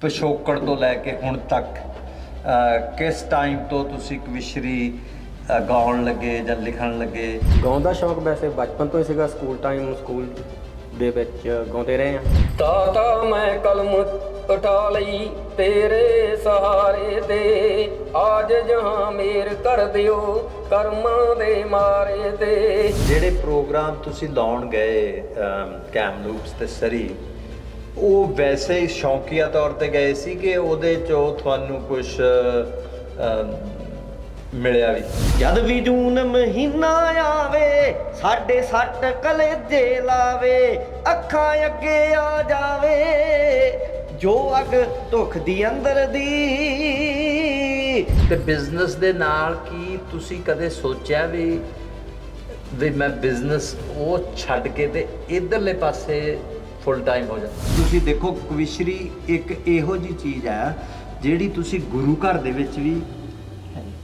ਪਿਛੋਕੜ ਤੋਂ ਲੈ ਕੇ ਹੁਣ ਤੱਕ ਕਿਸ ਟਾਈਮ ਤੋਂ ਤੁਸੀਂ ਕਵਿਸ਼ਰੀ ਗਾਉਣ ਲੱਗੇ ਜਾਂ ਲਿਖਣ ਲੱਗੇ? ਗਾਉਣ ਦਾ ਸ਼ੌਂਕ ਵੈਸੇ ਬਚਪਨ ਤੋਂ ਹੀ ਸੀਗਾ ਸਕੂਲ ਟਾਈਮ ਸਕੂਲ ਦੇ ਵਿੱਚ ਗਾਉਂਦੇ ਰਹੇ ਆ ਤਾਤਾ ਮੈਂ ਕਲਮ ਉਠਾ ਲਈ ਤੇਰੇ ਸਹਾਰੇ ਤੇ। ਆਜ ਜਹਾਂ ਮੇਰ ਕਰ ਦਿਓ ਕਰਮਾਂ ਦੇ ਮਾਰੇ ਤੇ। ਜਿਹੜੇ ਪ੍ਰੋਗਰਾਮ ਤੁਸੀਂ ਲਾਉਣ ਗਏ ਕੈਮਲੂਪਸ ਤੇ ਸਰੀ ਉਹ ਵੈਸੇ ਹੀ ਸ਼ੌਕੀਆ ਤੌਰ ਤੇ ਗਏ ਸੀ ਕਿ ਉਹਦੇ ਚੋਂ ਤੁਹਾਨੂੰ ਕੁਝ ਮਿਲਿਆ ਵੀ। ਜਦ ਵੀ ਜੂਨ ਮਹੀਨਾ ਆਵੇ, ਸਾਡੇ ਸੱਟ ਕਲੇਜੇ ਲਾਵੇ, ਅੱਖਾਂ ਅੱਗੇ ਆ ਜਾਵੇ, ਜੋ ਅਗ ਧੁੱਖ ਦੀ ਅੰਦਰ ਦੀ। ਤੇ ਬਿਜ਼ਨਸ ਦੇ ਨਾਲ ਕੀ ਤੁਸੀਂ ਕਦੇ ਸੋਚਿਆ ਵੀ ਵੀ ਮੈਂ ਬਿਜ਼ਨਸ ਉਹ ਛੱਡ ਕੇ ਤੇ ਇਧਰਲੇ ਪਾਸੇ ਫੁੱਲ ਟਾਈਮ ਹੋ ਜਾ ਤੁਸੀਂ ਦੇਖੋ ਕਵਿਸ਼ਰੀ ਇੱਕ ਇਹੋ ਜੀ ਚੀਜ਼ ਹੈ ਜਿਹੜੀ ਤੁਸੀਂ ਗੁਰੂ ਘਰ ਦੇ ਵਿੱਚ ਵੀ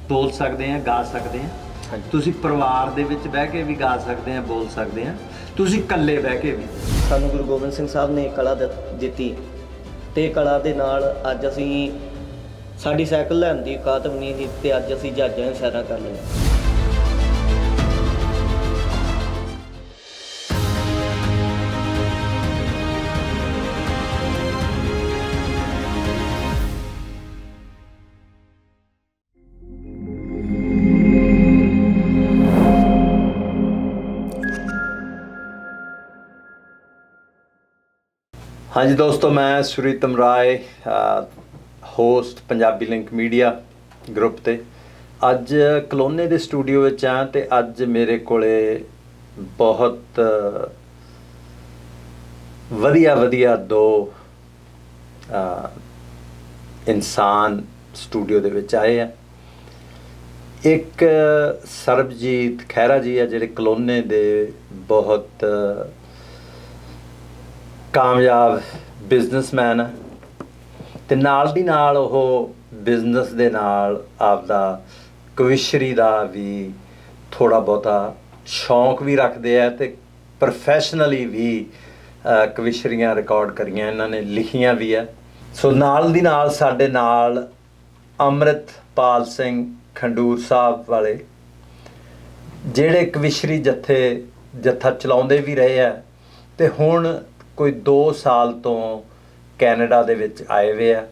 ਬੋਲ ਸਕਦੇ ਆ ਗਾ ਸਕਦੇ ਆ। ਹਾਂਜੀ। ਤੁਸੀਂ ਪਰਿਵਾਰ ਦੇ ਵਿੱਚ ਬਹਿ ਕੇ ਵੀ ਗਾ ਸਕਦੇ ਆ ਬੋਲ ਸਕਦੇ ਆ। ਤੁਸੀਂ ਇਕੱਲੇ ਬਹਿ ਕੇ ਵੀ। ਸਾਨੂੰ ਗੁਰੂ ਗੋਬਿੰਦ ਸਿੰਘ ਸਾਹਿਬ ਨੇ ਕਲਾ ਦਿੱਤ- ਤੇ ਕਲਾ ਦੇ ਨਾਲ ਅੱਜ ਅਸੀਂ ਸਾਡੀ ਸਾਈਕਲ ਲੈਣ ਦੀ ਔਕਾਤ ਵੀ ਨਹੀਂ ਸੀ ਤੇ ਅੱਜ ਅਸੀਂ ਜਹਾਜ਼ਾਂ ਸੈਰਾਂ ਕਰ ਲਈਆਂ ਹਾਂਜੀ ਦੋਸਤੋ, ਮੈਂ Suritam Rai host Punjabi link media group ਤੇ। ਅੱਜ ਕਲੋਨੇ ਦੇ ਸਟੂਡੀਓ ਵਿੱਚ ਆ ਤੇ ਅੱਜ ਮੇਰੇ ਕੋਲੇ ਬਹੁਤ ਵਧੀਆ ਵਧੀਆ ਦੋ ਇਨਸਾਨ ਸਟੂਡੀਓ ਦੇ ਵਿੱਚ ਆਏ ਆ। ਇੱਕ ਸਰਬਜੀਤ ਖਹਿਰਾ ਜੀ ਆ, ਜਿਹੜੇ ਕਲੋਨੇ ਦੇ ਬਹੁਤ ਕਾਮਯਾਬ ਬਿਜ਼ਨਸਮੈਨ ਹੈ ਤੇ ਨਾਲ ਦੀ ਨਾਲ ਉਹ ਬਿਜ਼ਨਸ ਦੇ ਨਾਲ ਆਪਦਾ ਕਵਿਸ਼ਰੀ ਦਾ ਵੀ ਥੋੜਾ ਬਹੁਤਾ ਸ਼ੌਂਕ ਵੀ ਰੱਖਦੇ ਆ ਤੇ ਪ੍ਰੋਫੈਸ਼ਨਲੀ ਵੀ ਕਵਿਸ਼ਰੀਆਂ ਰਿਕਾਰਡ ਕਰੀਆਂ, ਇਹਨਾਂ ਨੇ ਲਿਖੀਆਂ ਵੀ ਆ। ਸੋ ਨਾਲ ਦੀ ਨਾਲ ਸਾਡੇ ਨਾਲ ਅੰਮ੍ਰਿਤਪਾਲ ਸਿੰਘ ਖੰਡੂਰ ਸਾਹਿਬ ਵਾਲੇ, ਜਿਹੜੇ ਕਵਿਸ਼ਰੀ ਜੱਥੇ, ਜੱਥਾ ਚਲਾਉਂਦੇ ਵੀ ਰਹੇ ਆ। ਤੇ ਹੁਣ ਕੋਈ 2 ਸਾਲ ਤੋਂ ਕੈਨੇਡਾ ਦੇ ਵਿੱਚ ਆਏ ਹੋਏ ਆ।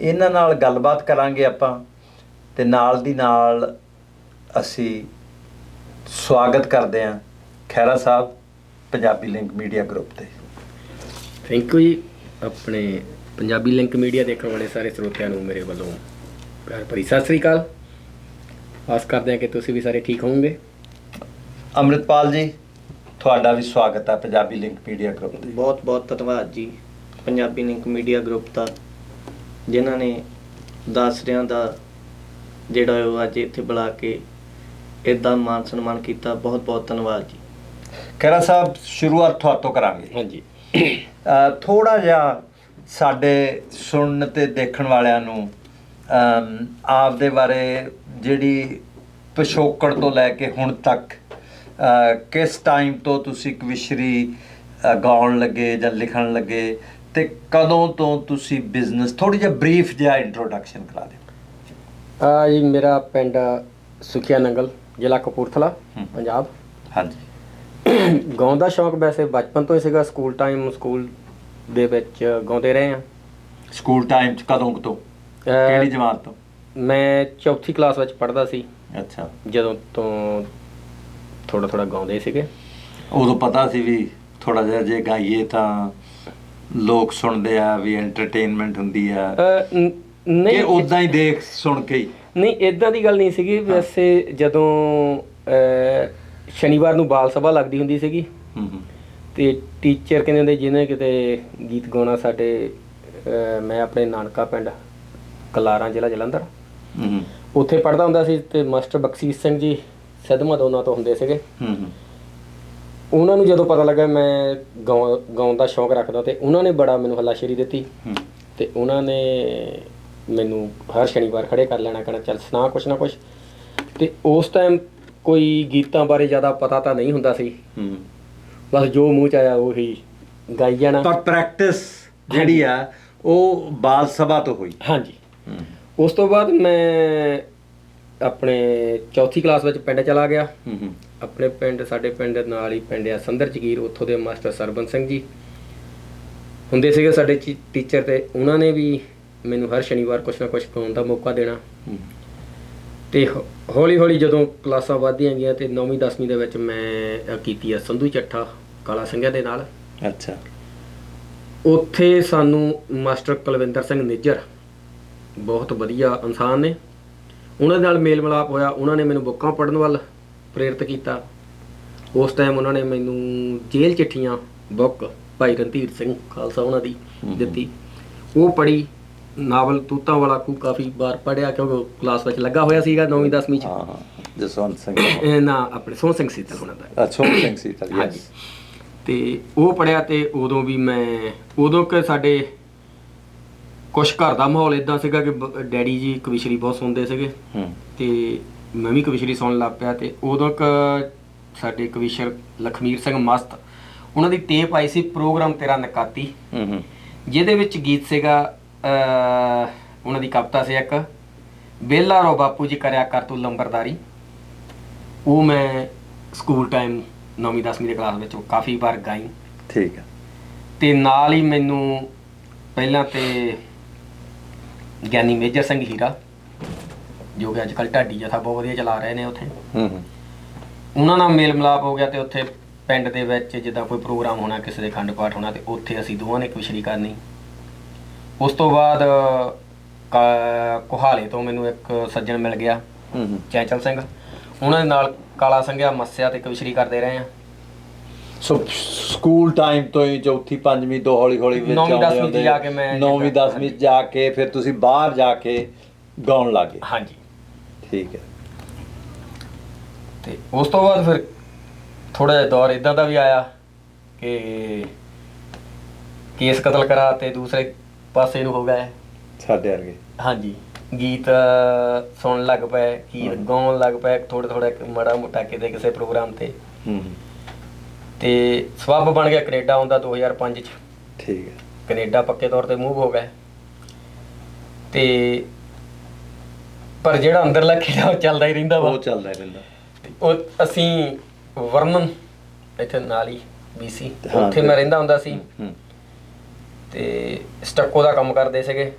ਇਹਨਾਂ ਨਾਲ ਗੱਲਬਾਤ ਕਰਾਂਗੇ ਆਪਾਂ ਤੇ ਨਾਲ ਦੀ ਨਾਲ ਅਸੀਂ ਸਵਾਗਤ ਕਰਦੇ ਹਾਂ Khaira Sahib Punjabi link media group ਤੇ। Thank you ji. ਆਪਣੇ ਪੰਜਾਬੀ ਲਿੰਕ ਮੀਡੀਆ ਦੇਖਣ ਵਾਲੇ ਸਾਰੇ ਸਰੋਤਿਆਂ ਨੂੰ ਮੇਰੇ ਵੱਲੋਂ ਪਿਆਰ ਭਰੀ ਸਤਿ ਸ੍ਰੀ ਅਕਾਲ। ਆਸ ਕਰਦੇ ਹਾਂ ਕਿ ਤੁਸੀਂ ਵੀ ਸਾਰੇ ਠੀਕ ਹੋਵੋਗੇ। ਅੰਮ੍ਰਿਤਪਾਲ ਜੀ ਤੁਹਾਡਾ ਵੀ ਸਵਾਗਤ ਹੈ ਪੰਜਾਬੀ ਲਿੰਕ ਮੀਡੀਆ ਗਰੁੱਪ ਤੇ। ਬਹੁਤ ਬਹੁਤ ਧੰਨਵਾਦ ਜੀ ਪੰਜਾਬੀ ਲਿੰਕ ਮੀਡੀਆ ਗਰੁੱਪ ਦਾ ਜਿਨ੍ਹਾਂ ਨੇ ਦਾਸਰਿਆਂ ਦਾ ਜਿਹੜਾ ਉਹ ਅੱਜ ਇੱਥੇ ਬੁਲਾ ਕੇ ਇਦਾਂ ਮਾਨ ਸਨਮਾਨ ਕੀਤਾ ਬਹੁਤ ਬਹੁਤ ਧੰਨਵਾਦ ਜੀ। ਖੈਰਾ ਸਾਹਿਬ ਸ਼ੁਰੂਆਤ ਤੁਹਾਤੋਂ ਕਰਾਂਗੇ। ਹਾਂਜੀ। ਥੋੜਾ ਜਿਹਾ ਸਾਡੇ ਸੁਣਨ ਤੇ ਦੇਖਣ ਵਾਲਿਆਂ ਨੂੰ ਆਪ ਦੇ ਬਾਰੇ ਜਿਹੜੀ ਪਿਛੋਕੜ ਤੋਂ ਲੈ ਕੇ ਹੁਣ ਤੱਕ ਕਿਸ ਟਾਈਮ ਤੋਂ ਤੁਸੀਂ ਕਵਿਸ਼ਰੀ ਗਾਉਣ ਲੱਗੇ ਜਾਂ ਲਿਖਣ ਲੱਗੇ ਤੇ ਕਦੋਂ ਤੋਂ ਤੁਸੀਂ ਬਿਜ਼ਨਸ ਥੋੜੀ ਜਿਹਾ ਬਰੀਫ ਜਿਹਾ ਇੰਟਰੋਡਕਸ਼ਨ ਕਰਾ ਦਿਓ। ਆ ਜੀ ਮੇਰਾ ਪਿੰਡ ਸੁਖੀਆ ਨੰਗਲ ਜ਼ਿਲ੍ਹਾ ਕਪੂਰਥਲਾ। ਪੰਜਾਬ। ਹਾਂਜੀ। ਗਾਉਣ ਦਾ ਸ਼ੌਂਕ ਵੈਸੇ ਬਚਪਨ ਤੋਂ ਹੀ ਸੀਗਾ ਸਕੂਲ ਟਾਈਮ ਸਕੂਲ ਦੇ ਵਿੱਚ ਗਾਉਂਦੇ ਰਹੇ ਆ ਸਕੂਲ ਟਾਈਮ ਚ ਕਦੋਂ ਤੋਂ? ਕਿਹੜੀ ਜਮਾਤ ਤੋਂ? ਮੈਂ ਚੌਥੀ ਕਲਾਸ ਵਿੱਚ ਪੜ੍ਹਦਾ ਸੀ। ਅੱਛਾ। ਜਦੋਂ ਤੋਂ ਥੋੜਾ ਥੋੜਾ ਗਾਉਂਦੇ ਸੀਗੇ। ਉਦੋਂ ਪਤਾ ਸੀ ਵੀ ਥੋੜਾ ਜਿਹਾ ਜੇ ਗਾਈਏ ਤਾਂ ਲੋਕ ਸੁਣਦੇ ਆ ਵੀ ਐਂਟਰਟੇਨਮੈਂਟ ਹੁੰਦੀ ਆ। ਅ, ਨ- ਕਿ ਨਹੀਂ ਉਦਾਂ ਹੀ ਦੇਖ ਸੁਣ ਕੇ ਹੀ। ਨਹੀਂ ਇਦਾਂ ਦੀ ਗੱਲ ਨਹੀਂ ਸੀਗੀ। ਵੈਸੇ ਜਦੋਂ ਸ਼ਨੀਵਾਰ ਨੂੰ ਬਾਲ ਸਭਾ ਲੱਗਦੀ ਹੁੰਦੀ ਸੀਗੀ। ਤੇ ਟੀਚਰ ਕਹਿੰਦੇ ਹੁੰਦੇ ਜਿਹਨੇ ਕਿਤੇ ਗੀਤ ਗਾਉਣਾ ਸਾਡੇ ਮੈਂ ਆਪਣੇ ਨਾਨਕਾ ਪਿੰਡ ਕਲਾਰਾਂ ਜ਼ਿਲ੍ਹਾ ਜਲੰਧਰ। ਉੱਥੇ ਪੜਦਾ ਹੁੰਦਾ ਸੀ ਤੇ ਮਾਸਟਰ ਬਖਸ਼ੀਸ਼ ਸਿੰਘ ਜੀ ਸਿੱਧਮਾ ਦੋਨਾਂ ਤੋਂ ਹੁੰਦੇ ਸੀਗੇ। ਹੂੰ ਹੂੰ। ਉਹਨਾਂ ਨੂੰ ਜਦੋਂ ਪਤਾ ਲੱਗਾ ਮੈਂ ਗਾਉ- ਗਾਉਣ ਦਾ ਸ਼ੌਂਕ ਰੱਖਦਾ ਤੇ ਉਹਨਾਂ ਨੇ ਬੜਾ ਮੈਨੂੰ ਹੱਲਾਸ਼ੇਰੀ ਦਿੱਤੀ। ਹੂੰ। ਤੇ ਉਹਨਾਂ ਨੇ ਮੈਨੂੰ ਹਰ ਸ਼ਨੀਵਾਰ ਖੜੇ ਕਰ ਲੈਣਾ ਕਹਿਣਾ ਚੱਲ ਸੁਣਾ ਕੁਛ ਨਾ ਕੁਛ। ਤੇ ਉਸ ਟਾਈਮ ਕੋਈ ਗੀਤਾਂ ਬਾਰੇ ਜ਼ਿਆਦਾ ਪਤਾ ਤਾਂ ਨਹੀਂ ਹੁੰਦਾ ਸੀ। ਹੂੰ। ਬਸ ਜੋ ਮੂੰਹ ਚ ਆਇਆ ਉਹੀ ਗਾਈ ਜਾਣਾ। ਪਰ ਪ੍ਰੈਕਟਿਸ ਜਿਹੜੀ ਆ ਉਹ ਬਾਲ ਸਭਾ ਤੋਂ ਹੋਈ। ਹਾਂਜੀ। ਉਸ ਤੋਂ ਬਾਅਦ ਮੈਂ ਆਪਣੇ ਚੌਥੀ ਕਲਾਸ ਵਿੱਚ ਪਿੰਡ ਚਲਾ ਗਿਆ। ਹੂੰ ਹੂੰ। ਆਪਣੇ ਪਿੰਡ ਸਾਡੇ ਪਿੰਡ ਨਾਲ ਹੀ ਪਿੰਡ ਆ ਸੰਦਰ ਜਗੀਰ ਉੱਥੋਂ ਦੇ ਮਾਸਟਰ ਸਰਬਨ ਸਿੰਘ ਜੀ। ਹੁੰਦੇ ਸੀਗੇ ਸਾਡੇ ਟੀਚਰ ਤੇ ਉਹਨਾਂ ਨੇ ਵੀ ਮੈਨੂੰ ਹਰ ਸ਼ਨੀਵਾਰ ਕੁਛ ਨਾ ਕੁਛ ਗਾਉਣ ਦਾ ਮੌਕਾ ਦੇਣਾ। ਤੇ ਹੌਲੀ ਹੌਲੀ ਜਦੋਂ ਕਲਾਸਾਂ ਵਧਦੀਆਂ ਗਈਆਂ ਤੇ 9ਵੀਂ 10ਵੀਂ ਦੇ ਵਿੱਚ ਮੈਂ ਕੀਤੀ ਆ ਸੰਧੂ ਚੱਠਾ ਕਾਲਾ ਸਿੰਘਾਂ ਦੇ ਨਾਲ। ਅੱਛਾ। ਉੱਥੇ ਸਾਨੂੰ ਮਾਸਟਰ ਕੁਲਵਿੰਦਰ ਸਿੰਘ ਨਿੱਜਰ ਬਹੁਤ ਵਧੀਆ ਇਨਸਾਨ ਨੇ। ਉਹਨਾਂ ਦੇ ਨਾਲ ਮੇਲ ਮਿਲਾਪ ਹੋਇਆ ਉਹਨਾਂ ਨੇ ਮੈਨੂੰ ਬੁੱਕਾਂ ਪੜ੍ਹਨ ਵੱਲ ਪ੍ਰੇਰਿਤ ਕੀਤਾ। ਉਸ ਟਾਈਮ ਉਹਨਾਂ ਨੇ ਮੈਨੂੰ ਜੇਲ੍ਹ ਚਿੱਠੀਆਂ ਬੁੱਕ ਭਾਈ ਰਣਧੀਰ ਸਿੰਘ ਖਾਲਸਾ ਉਹਨਾਂ ਦੀ ਦਿੱਤੀ। ਉਹ ਪੜ੍ਹੀ ਨਾਵਲ ਤੂਤਾਂ ਵਾਲਾ ਖੂ ਕਾਫੀ ਵਾਰ ਪੜ੍ਹਿਆ ਕਿਉਂਕਿ ਕਲਾਸ ਵਿੱਚ ਲੱਗਾ ਹੋਇਆ ਸੀਗਾ 9ਵੀਂ 10ਵੀਂ ਚ। ਹਾਂ ਜਸਵੰਤ ਸਿੰਘ ਇਹ ਨਾ ਆਪਣੇ ਸੋਹਣ ਸਿੰਘ ਸੀਤਲ ਉਹਨਾਂ ਦਾ। ਅੱਛਾ ਸਿੰਘ ਸੀ ਤਾਂ ਹਾਂਜੀ। ਯੈਸ ਤੇ ਉਹ ਪੜਿਆ ਤੇ ਉਦੋਂ ਵੀ ਮੈਂ ਉਦੋਂ ਕਿ ਸਾਡੇ ਕੁਛ ਘਰ ਦਾ ਮਾਹੌਲ ਇਦਾਂ ਸੀਗਾ ਕਿ ਬ- ਡੈਡੀ ਜੀ ਕਵਿਸ਼ਰੀ ਬਹੁਤ ਸੁਣਦੇ ਸੀਗੇ। ਹੂੰ। ਤੇ ਮੈਂ ਵੀ ਕਵਿਸ਼ਰੀ ਸੁਣਨ ਲੱਗ ਪਿਆ ਤੇ ਉਦੋਂ ਕ ਸਾਡੇ ਕਵਿਸ਼ਰ ਲਖਮੀਰ ਸਿੰਘ ਮਸਤ ਉਹਨਾਂ ਦੀ ਟੇਪ ਆਈ ਸੀ ਪ੍ਰੋਗਰਾਮ ਤੇਰਾ ਨਕਾਤੀ। ਹੂੰ ਹੂੰ। ਜਿਹਦੇ ਵਿੱਚ ਗੀਤ ਸੀਗਾ ਉਹਨਾਂ ਦੀ ਕਵਿਤਾ ਸੀ ਇੱਕ ਬੇਲਾ ਰੋ ਬਾਪੂ ਜੀ ਕਰਿਆ ਕਰ ਤੂੰ ਲੰਬਰਦਾਰੀ। ਉਹ ਮੈਂ ਸਕੂਲ ਟਾਈਮ 9ਵੀਂ 10ਵੀਂ ਦੀ ਕਲਾਸ ਵਿੱਚ ਉਹ ਕਾਫੀ ਵਾਰ ਗਾਈ। ਠੀਕ ਹੈ ਤੇ ਨਾਲ ਹੀ ਮੈਨੂੰ ਪਹਿਲਾਂ ਤੇ ਗਿਆਨੀ ਮੇਜਰ ਸਿੰਘ ਹੀਰਾ ਜੋ ਕਿ ਅੱਜ ਕੱਲ੍ਹ ਢਾਡੀ ਜਥਾ ਬਹੁਤ ਵਧੀਆ ਚਲਾ ਰਹੇ ਨੇ ਉੱਥੇ। ਹੂੰ ਹੂੰ। ਉਹਨਾਂ ਨਾਲ ਮੇਲ ਮਿਲਾਪ ਹੋ ਗਿਆ ਤੇ ਉੱਥੇ ਪਿੰਡ ਦੇ ਵਿੱਚ ਜਿੱਦਾਂ ਕੋਈ ਪ੍ਰੋਗਰਾਮ ਹੋਣਾ ਕਿਸੇ ਦੇ ਖੰਡ ਪਾਠ ਹੋਣਾ ਤੇ ਉੱਥੇ ਅਸੀਂ ਦੋਵਾਂ ਨੇ ਕਵਿਸ਼ਰੀ ਕਰਨੀ। ਉਸ ਤੋਂ ਬਾਅਦ ਕੋਹਾਲੇ ਤੋਂ ਮੈਨੂੰ ਇੱਕ ਸੱਜਣ ਮਿਲ ਗਿਆ ਹੂੰ ਹੂੰ। ਚੈਂਚਲ ਸਿੰਘ। ਉਹਨਾਂ ਦੇ ਨਾਲ ਕਾਲਾ ਸੰਘਿਆ ਮੱਸਿਆ ਤੇ ਕਵਿਸ਼ਰੀ ਕਰਦੇ ਰਹੇ ਆ। ਸੋ ਸਕੂਲ ਟਾਈਮ ਤੋਂ ਹੀ ਚੌਥੀ ਪੰਜਵੀਂ ਤੋਂ ਹੌਲੀ ਹੌਲੀ ਵਿੱਚ ਨੌਵੀਂ, ਆਉਂਦੇ ਦਸਵੀਂ 'ਚ ਆਉਂਦੇ ਜਾ ਕੇ ਮੈਂ ਨੌਵੀਂ ਜਿੱਦਾਂ- 10ਵੀਂ 'ਚ ਜਾ ਕੇ ਫਿਰ ਤੁਸੀਂ ਬਾਹਰ ਜਾ ਕੇ ਗਾਉਣ ਲੱਗੇ। ਹਾਂਜੀ। ਠੀਕ ਹੈ। ਤੇ ਉਸ ਤੋਂ ਬਾਅਦ ਫਿਰ ਥੋੜਾ ਜਿਹਾ ਦੌਰ ਇਦਾਂ ਦਾ ਵੀ ਆਇਆ ਕਿ ਕੇਸ ਕਤਲ ਕਰਾ ਤੇ ਦੂਸਰੇ ਪਾਸੇ ਨੂੰ ਹੋ ਗਏ। ਸਾਡੇ ਵਰਗੇ। ਹਾਂਜੀ। ਗੀਤ ਸੁਣਨ ਲੱਗ ਪਏ ਗੀਤ ਗਾਉਣ ਲੱਗ ਪਏ ਥੋੜਾ ਥੋੜਾ ਮਾੜਾ ਮੋਟਾ ਕਿਤੇ ਕਿਸੇ ਪ੍ਰੋਗਰਾਮ ਤੇ। ਹੂੰ ਹੂੰ। ਤੇ ਸਬੱਬ ਬਣ ਗਿਆ ਕੈਨੇਡਾ ਆਉਂਦਾ 2005 ਚ। ਠੀਕ ਹੈ। ਕੈਨੇਡਾ ਪੱਕੇ ਤੌਰ ਤੇ ਮੂਵ ਹੋ ਗਏ ਤੇ ਪਰ ਜਿਹੜਾ ਅੰਦਰਲਾ ਖੇੜਾ ਉਹ ਚੱਲਦਾ ਹੀ ਰਹਿੰਦਾ ਵਾ। ਉਹ ਚੱਲਦਾ ਹੀ ਰਹਿੰਦਾ। ਉਹ ਅਸੀਂ ਵਰਨਨ ਇੱਥੇ ਨਾਲ ਹੀ ਬੀਸੀ ਹਾਂ, ਉੱਥੇ ਮੈਂ ਰਹਿੰਦਾ ਹੁੰਦਾ ਸੀ। ਹੂੰ ਤੇ ਸਟੱਕੋ ਦਾ ਕੰਮ ਕਰਦੇ ਸੀਗੇ।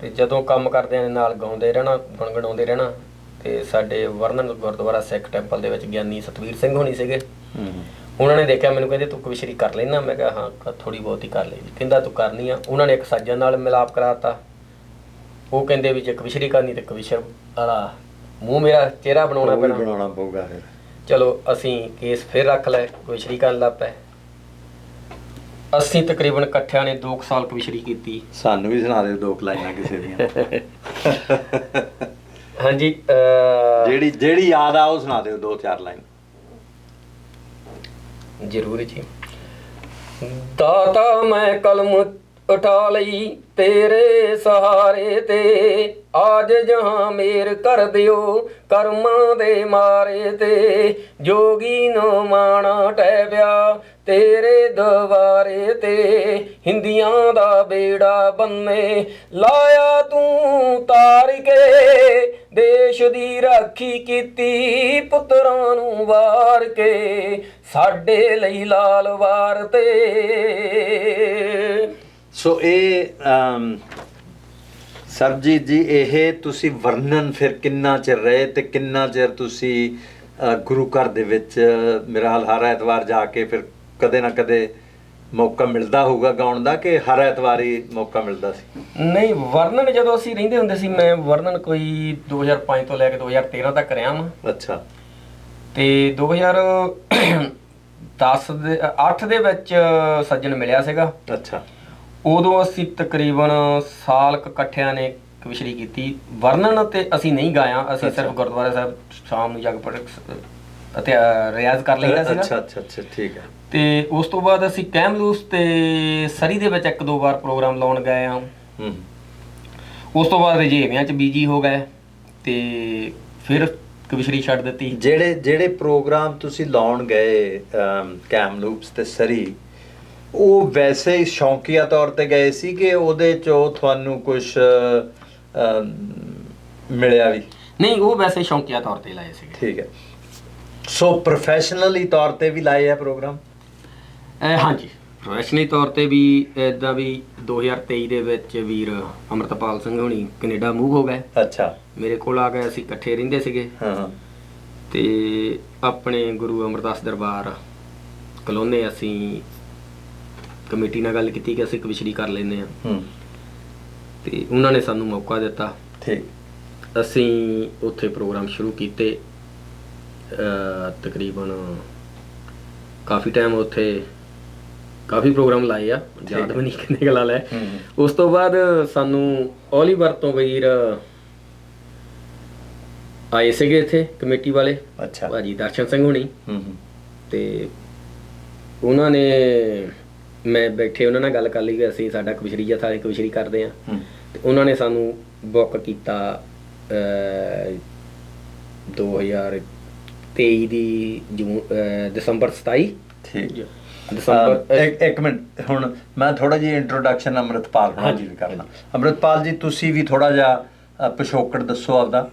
ਤੇ ਜਦੋਂ ਕੰਮ ਕਰਦਿਆਂ ਦੇ ਨਾਲ ਗਾਉਂਦੇ ਰਹਿਣਾ ਗੁਣਗੁਣਾਉਂਦੇ ਰਹਿਣਾ ਤੇ ਸਾਡੇ ਵਰਨਨ ਗੁਰਦੁਆਰਾ ਸਿੱਖ ਟੈਂਪਲ ਦੇ ਵਿੱਚ ਗਿਆਨੀ ਸਤਵੀਰ ਸਿੰਘ ਹੋਣੀ ਸੀਗੇ। ਹੂੰ। ਉਹਨਾਂ ਨੇ ਦੇਖਿਆ ਮੈਨੂੰ ਕਹਿੰਦੇ ਤੂੰ ਕਵਿਸ਼ਰੀ ਕਰ ਲੈਣਾ ਮੈਂ ਕਿਹਾ ਹਾਂ ਥੋੜੀ ਬਹੁਤੀ ਕਰ ਲਈ ਕਹਿੰਦਾ ਤੂੰ ਕਰਨੀ ਆ। ਉਹਨਾਂ ਨੇ ਇੱਕ ਸੱਜਣ ਨਾਲ ਮਿਲਾਪ ਕਰਾਤਾ। ਉਹ ਕਹਿੰਦੇ ਵੀ ਜੇ ਕਵਿਸ਼ਰੀ ਕਰਨੀ ਤੇ ਕਵਿਸ਼ਰ ਵਾਲਾ ਮੂੰਹ ਮੇਰਾ ਚਿਹਰਾ ਬਣਾਉਣਾ ਪੈਣਾ। ਬਣਾਉਣਾ ਪਊਗਾ ਫਿਰ। ਚਲੋ ਅਸੀਂ ਕੇਸ ਫਿਰ ਰੱਖ ਲਏ ਕਵਿਸ਼ਰੀ ਕਰਨ ਲੱਗ ਪਏ। ਅਸੀਂ ਤਕਰੀਬਨ ਇਕੱਠਿਆਂ ਨੇ 2 ਸਾਲ ਕਵਿਸ਼ਰੀ ਕੀਤੀ। ਸਾਨੂੰ ਵੀ ਸੁਣਾ ਦਿਓ ਦੋ ਲਾਈਨਾਂ ਕਿਸੇ ਦੀਆਂ। ਹਾਂਜੀ ਜਿਹੜੀ ਜਿਹੜੀ ਯਾਦ ਆ ਉਹ ਸੁਣਾ ਦਿਓ ਦੋ ਚਾਰ ਲਾਈਨ। ਜ਼ਰੂਰ ਜੀ। ਦਾਤਾ ਮੈਂ ਕਲਮ ਉਠਾ ਲਈ ਤੇਰੇ ਸਹਾਰੇ ਤੇ। ਆਜ ਜਹਾਂ ਮੇਰ ਕਰ ਦਿਓ ਕਰਮਾਂ ਦੇ ਮਾਰੇ ਤੇ। ਜੋਗੀ ਨੂੰ ਮਾਣਾ ਟਹਿ ਤੇਰੇ ਦਵਾਰੇ ਤੇ ਹਿੰਦੀਆਂ ਦਾ ਬੇੜਾ ਬੰਨੇ ਲਾਇਆ ਤੂੰ ਤਾਰ ਕੇ ਦੇਸ਼ ਦੀ ਰਾਖੀ ਕੀਤੀ ਪੁੱਤਰਾਂ ਨੂੰ ਵਾਰ ਕੇ ਸਾਡੇ ਲਈ ਲਾਲ ਵਾਰ ਤੇ ਸੋ ਇਹ ਅਮ, ਸਰਬਜੀਤ ਜੀ ਇਹ ਤੁਸੀਂ ਵਰਣਨ ਫਿਰ ਕਿੰਨਾ ਚਿਰ ਰਹੇ ਤੇ ਕਿੰਨਾ ਚਿਰ ਤੁਸੀਂ ਗੁਰੂ ਘਰ ਦੇ ਵਿੱਚ ਮੇਰਾ ਹਾਲ ਹਰ ਐਤਵਾਰ ਜਾ ਕੇ ਫਿਰ ਕਦੇ ਨਾ ਕਦੇ ਮੌਕਾ ਮਿਲਦਾ ਹੋਊਗਾ ਗਾਉਣ ਦਾ ਕਿ ਹਰ ਐਤਵਾਰ ਹੀ ਮੌਕਾ ਮਿਲਦਾ ਸੀ? ਨਹੀਂ ਵਰਣਨ ਜਦੋਂ ਅਸੀਂ ਰਹਿੰਦੇ ਹੁੰਦੇ ਸੀ ਮੈਂ ਵਰਣਨ ਕੋਈ 2005 ਤੋਂ ਲੈ ਕੇ 2013 ਤੱਕ ਰਿਹਾ ਵਾਂ। ਅੱਛਾ। ਤੇ 2010 ਦੇ 8 ਦੇ ਵਿੱਚ ਸੱਜਣ ਮਿਲਿਆ ਸੀਗਾ। ਅੱਛਾ। ਉਦੋਂ ਅਸੀਂ ਤਕਰੀਬਨ ਸਾਲ ਕੁ ਇਕੱਠਿਆਂ ਨੇ ਕਵਿਸ਼ਰੀ ਕੀਤੀ। ਵਰਣਨ ਤੇ ਅਸੀਂ ਨਹੀਂ ਗਾਇਆ ਅਸੀਂ। ਸਿਰਫ ਗੁਰਦੁਆਰਾ ਸਾਹਿਬ ਸ਼ਾਮ ਨੂੰ ਜਾ ਕੇ ਅਤੇ ਅ, ਰਿਆਜ਼ ਕਰ ਲਈਦਾ ਸੀਗਾ। ਅੱਛਾ ਅੱਛਾ ਅੱਛਾ ਠੀਕ ਹੈ। ਤੇ ਉਸ ਤੋਂ ਬਾਅਦ ਅਸੀਂ ਕੈਮਲੂਸ ਤੇ ਸਰੀ ਦੇ ਵਿੱਚ ਇੱਕ ਦੋ ਵਾਰ ਪ੍ਰੋਗਰਾਮ ਲਾਉਣ ਗਏ ਆ ਹੂੰ। ਉਸ ਤੋਂ ਬਾਅਦ ਰਜੇਵਿਆਂ ਚ ਬੀਜੀ ਹੋ ਗਏ ਤੇ ਫਿਰ ਕਵਿਸ਼ਰੀ ਛੱਡ ਦਿੱਤੀ। ਜਿਹੜੇ ਜਿਹੜੇ ਪ੍ਰੋਗਰਾਮ ਤੁਸੀਂ ਲਾਉਣ ਗਏ ਕੈਮਲੂਪਸ ਤੇ ਸਰੀ ਉਹ ਵੈਸੇ ਹੀ ਸ਼ੌਂਕੀਆ ਤੌਰ ਤੇ ਗਏ ਸੀ ਕਿ ਉਹਦੇ ਚੋਂ ਤੁਹਾਨੂੰ ਕੁਝ ਮਿਲਿਆ ਵੀ? ਨਹੀਂ ਉਹ ਵੈਸੇ ਸ਼ੌਂਕੀਆ ਤੌਰ ਤੇ ਲਾਏ ਸੀਗੇ। ਠੀਕ ਹੈ। ਸੋ ਪ੍ਰੋਫੈਸ਼ਨਲੀ ਤੌਰ ਤੇ ਵੀ ਲਾਏ ਆ ਪ੍ਰੋਗਰਾਮ ਇਹ ਹਾਂਜੀ। ਪ੍ਰੋਫੈਸ਼ਨਲੀ ਤੌਰ ਤੇ ਵੀ ਇਦਾਂ ਵੀ 2023 ਦੇ ਵਿੱਚ ਵੀਰ ਅਮਰਤਪਾਲ ਸਿੰਘ ਹੋਣੀ ਕੈਨੇਡਾ ਮੂਵ ਹੋ ਗਏ। ਅੱਛਾ। ਮੇਰੇ ਕੋਲ ਆ ਗਏ ਅਸੀਂ ਇਕੱਠੇ ਰਹਿੰਦੇ ਸੀਗੇ। ਹਾਂ ਹਾਂ। ਤੇ ਆਪਣੇ ਗੁਰੂ ਅਮਰਦਾਸ ਦਰਬਾਰ ਕਲੋਨੇ ਅਸੀਂ ਕਮੇਟੀ ਨਾਲ ਗੱਲ ਕੀਤੀ ਕਿ ਅਸੀਂ ਕਵਿਸ਼ਰੀ ਕਰ ਲੈਨੇ ਆ ਹੂੰ। ਤੇ ਉਹਨਾਂ ਨੇ ਸਾਨੂੰ ਮੌਕਾ ਦਿੱਤਾ। ਠੀਕ। ਅਸੀਂ ਉੱਥੇ ਪ੍ਰੋਗਰਾਮ ਸ਼ੁਰੂ ਕੀਤੇ। ਤਕਰੀਬਨ ਕਾਫੀ ਟਾਈਮ ਉੱਥੇ ਕਾਫੀ ਪ੍ਰੋਗਰਾਮ ਲਾਏ ਆ। ਯਾਦ ਵੀ ਨਹੀਂ ਕਿੰਨੇ ਕਲਾ ਲੈ ਉਸ ਤੋਂ ਬਾਅਦ ਸਾਨੂੰ ਓਲੀਵਰ ਤੋਂ ਵੀਰ ਆਏ ਸੀਗੇ ਇੱਥੇ ਕਮੇਟੀ ਵਾਲੇ। ਅੱਛਾ। ਭਾਜੀ ਦਰਸ਼ਨ ਸਿੰਘ ਹੁਣੀ। ਤੇ ਉਹਨਾਂ ਨੇ ਮੈਂ ਬੈਠੇ ਉਹਨਾਂ ਨਾਲ ਗੱਲ ਕਰ ਲਈ ਕਿ ਅਸੀਂ ਸਾਡਾ ਕਬਸ਼ਰੀ ਜਥਾ ਕਬਸ਼ਰੀ ਕਰਦੇ ਆ ਤੇ ਉਹਨਾਂ ਨੇ ਸਾਨੂੰ ਬੁੱਕ ਕੀਤਾ 2000 23 ਦੀ ਜੂਨ ਦਸੰਬਰ 27 ਠੀਕ ਹੈ। ਦਸੰਬਰ ਇੱਕ- ਇੱਕ ਮਿੰਟ ਹੁਣ ਮੈਂ ਥੋੜਾ ਜਿਹਾ ਇੰਟਰੋਡਕਸ਼ਨ ਅੰਮ੍ਰਿਤਪਾਲ ਹੋਣਾ ਜੀ ਹਾਂਜੀ, ਕਰਨਾ। ਅੰਮ੍ਰਿਤਪਾਲ ਜੀ ਤੁਸੀਂ ਵੀ ਥੋੜਾ ਜਿਹਾ ਪਿਛੋਕੜ ਦੱਸੋ ਆਪਦਾ।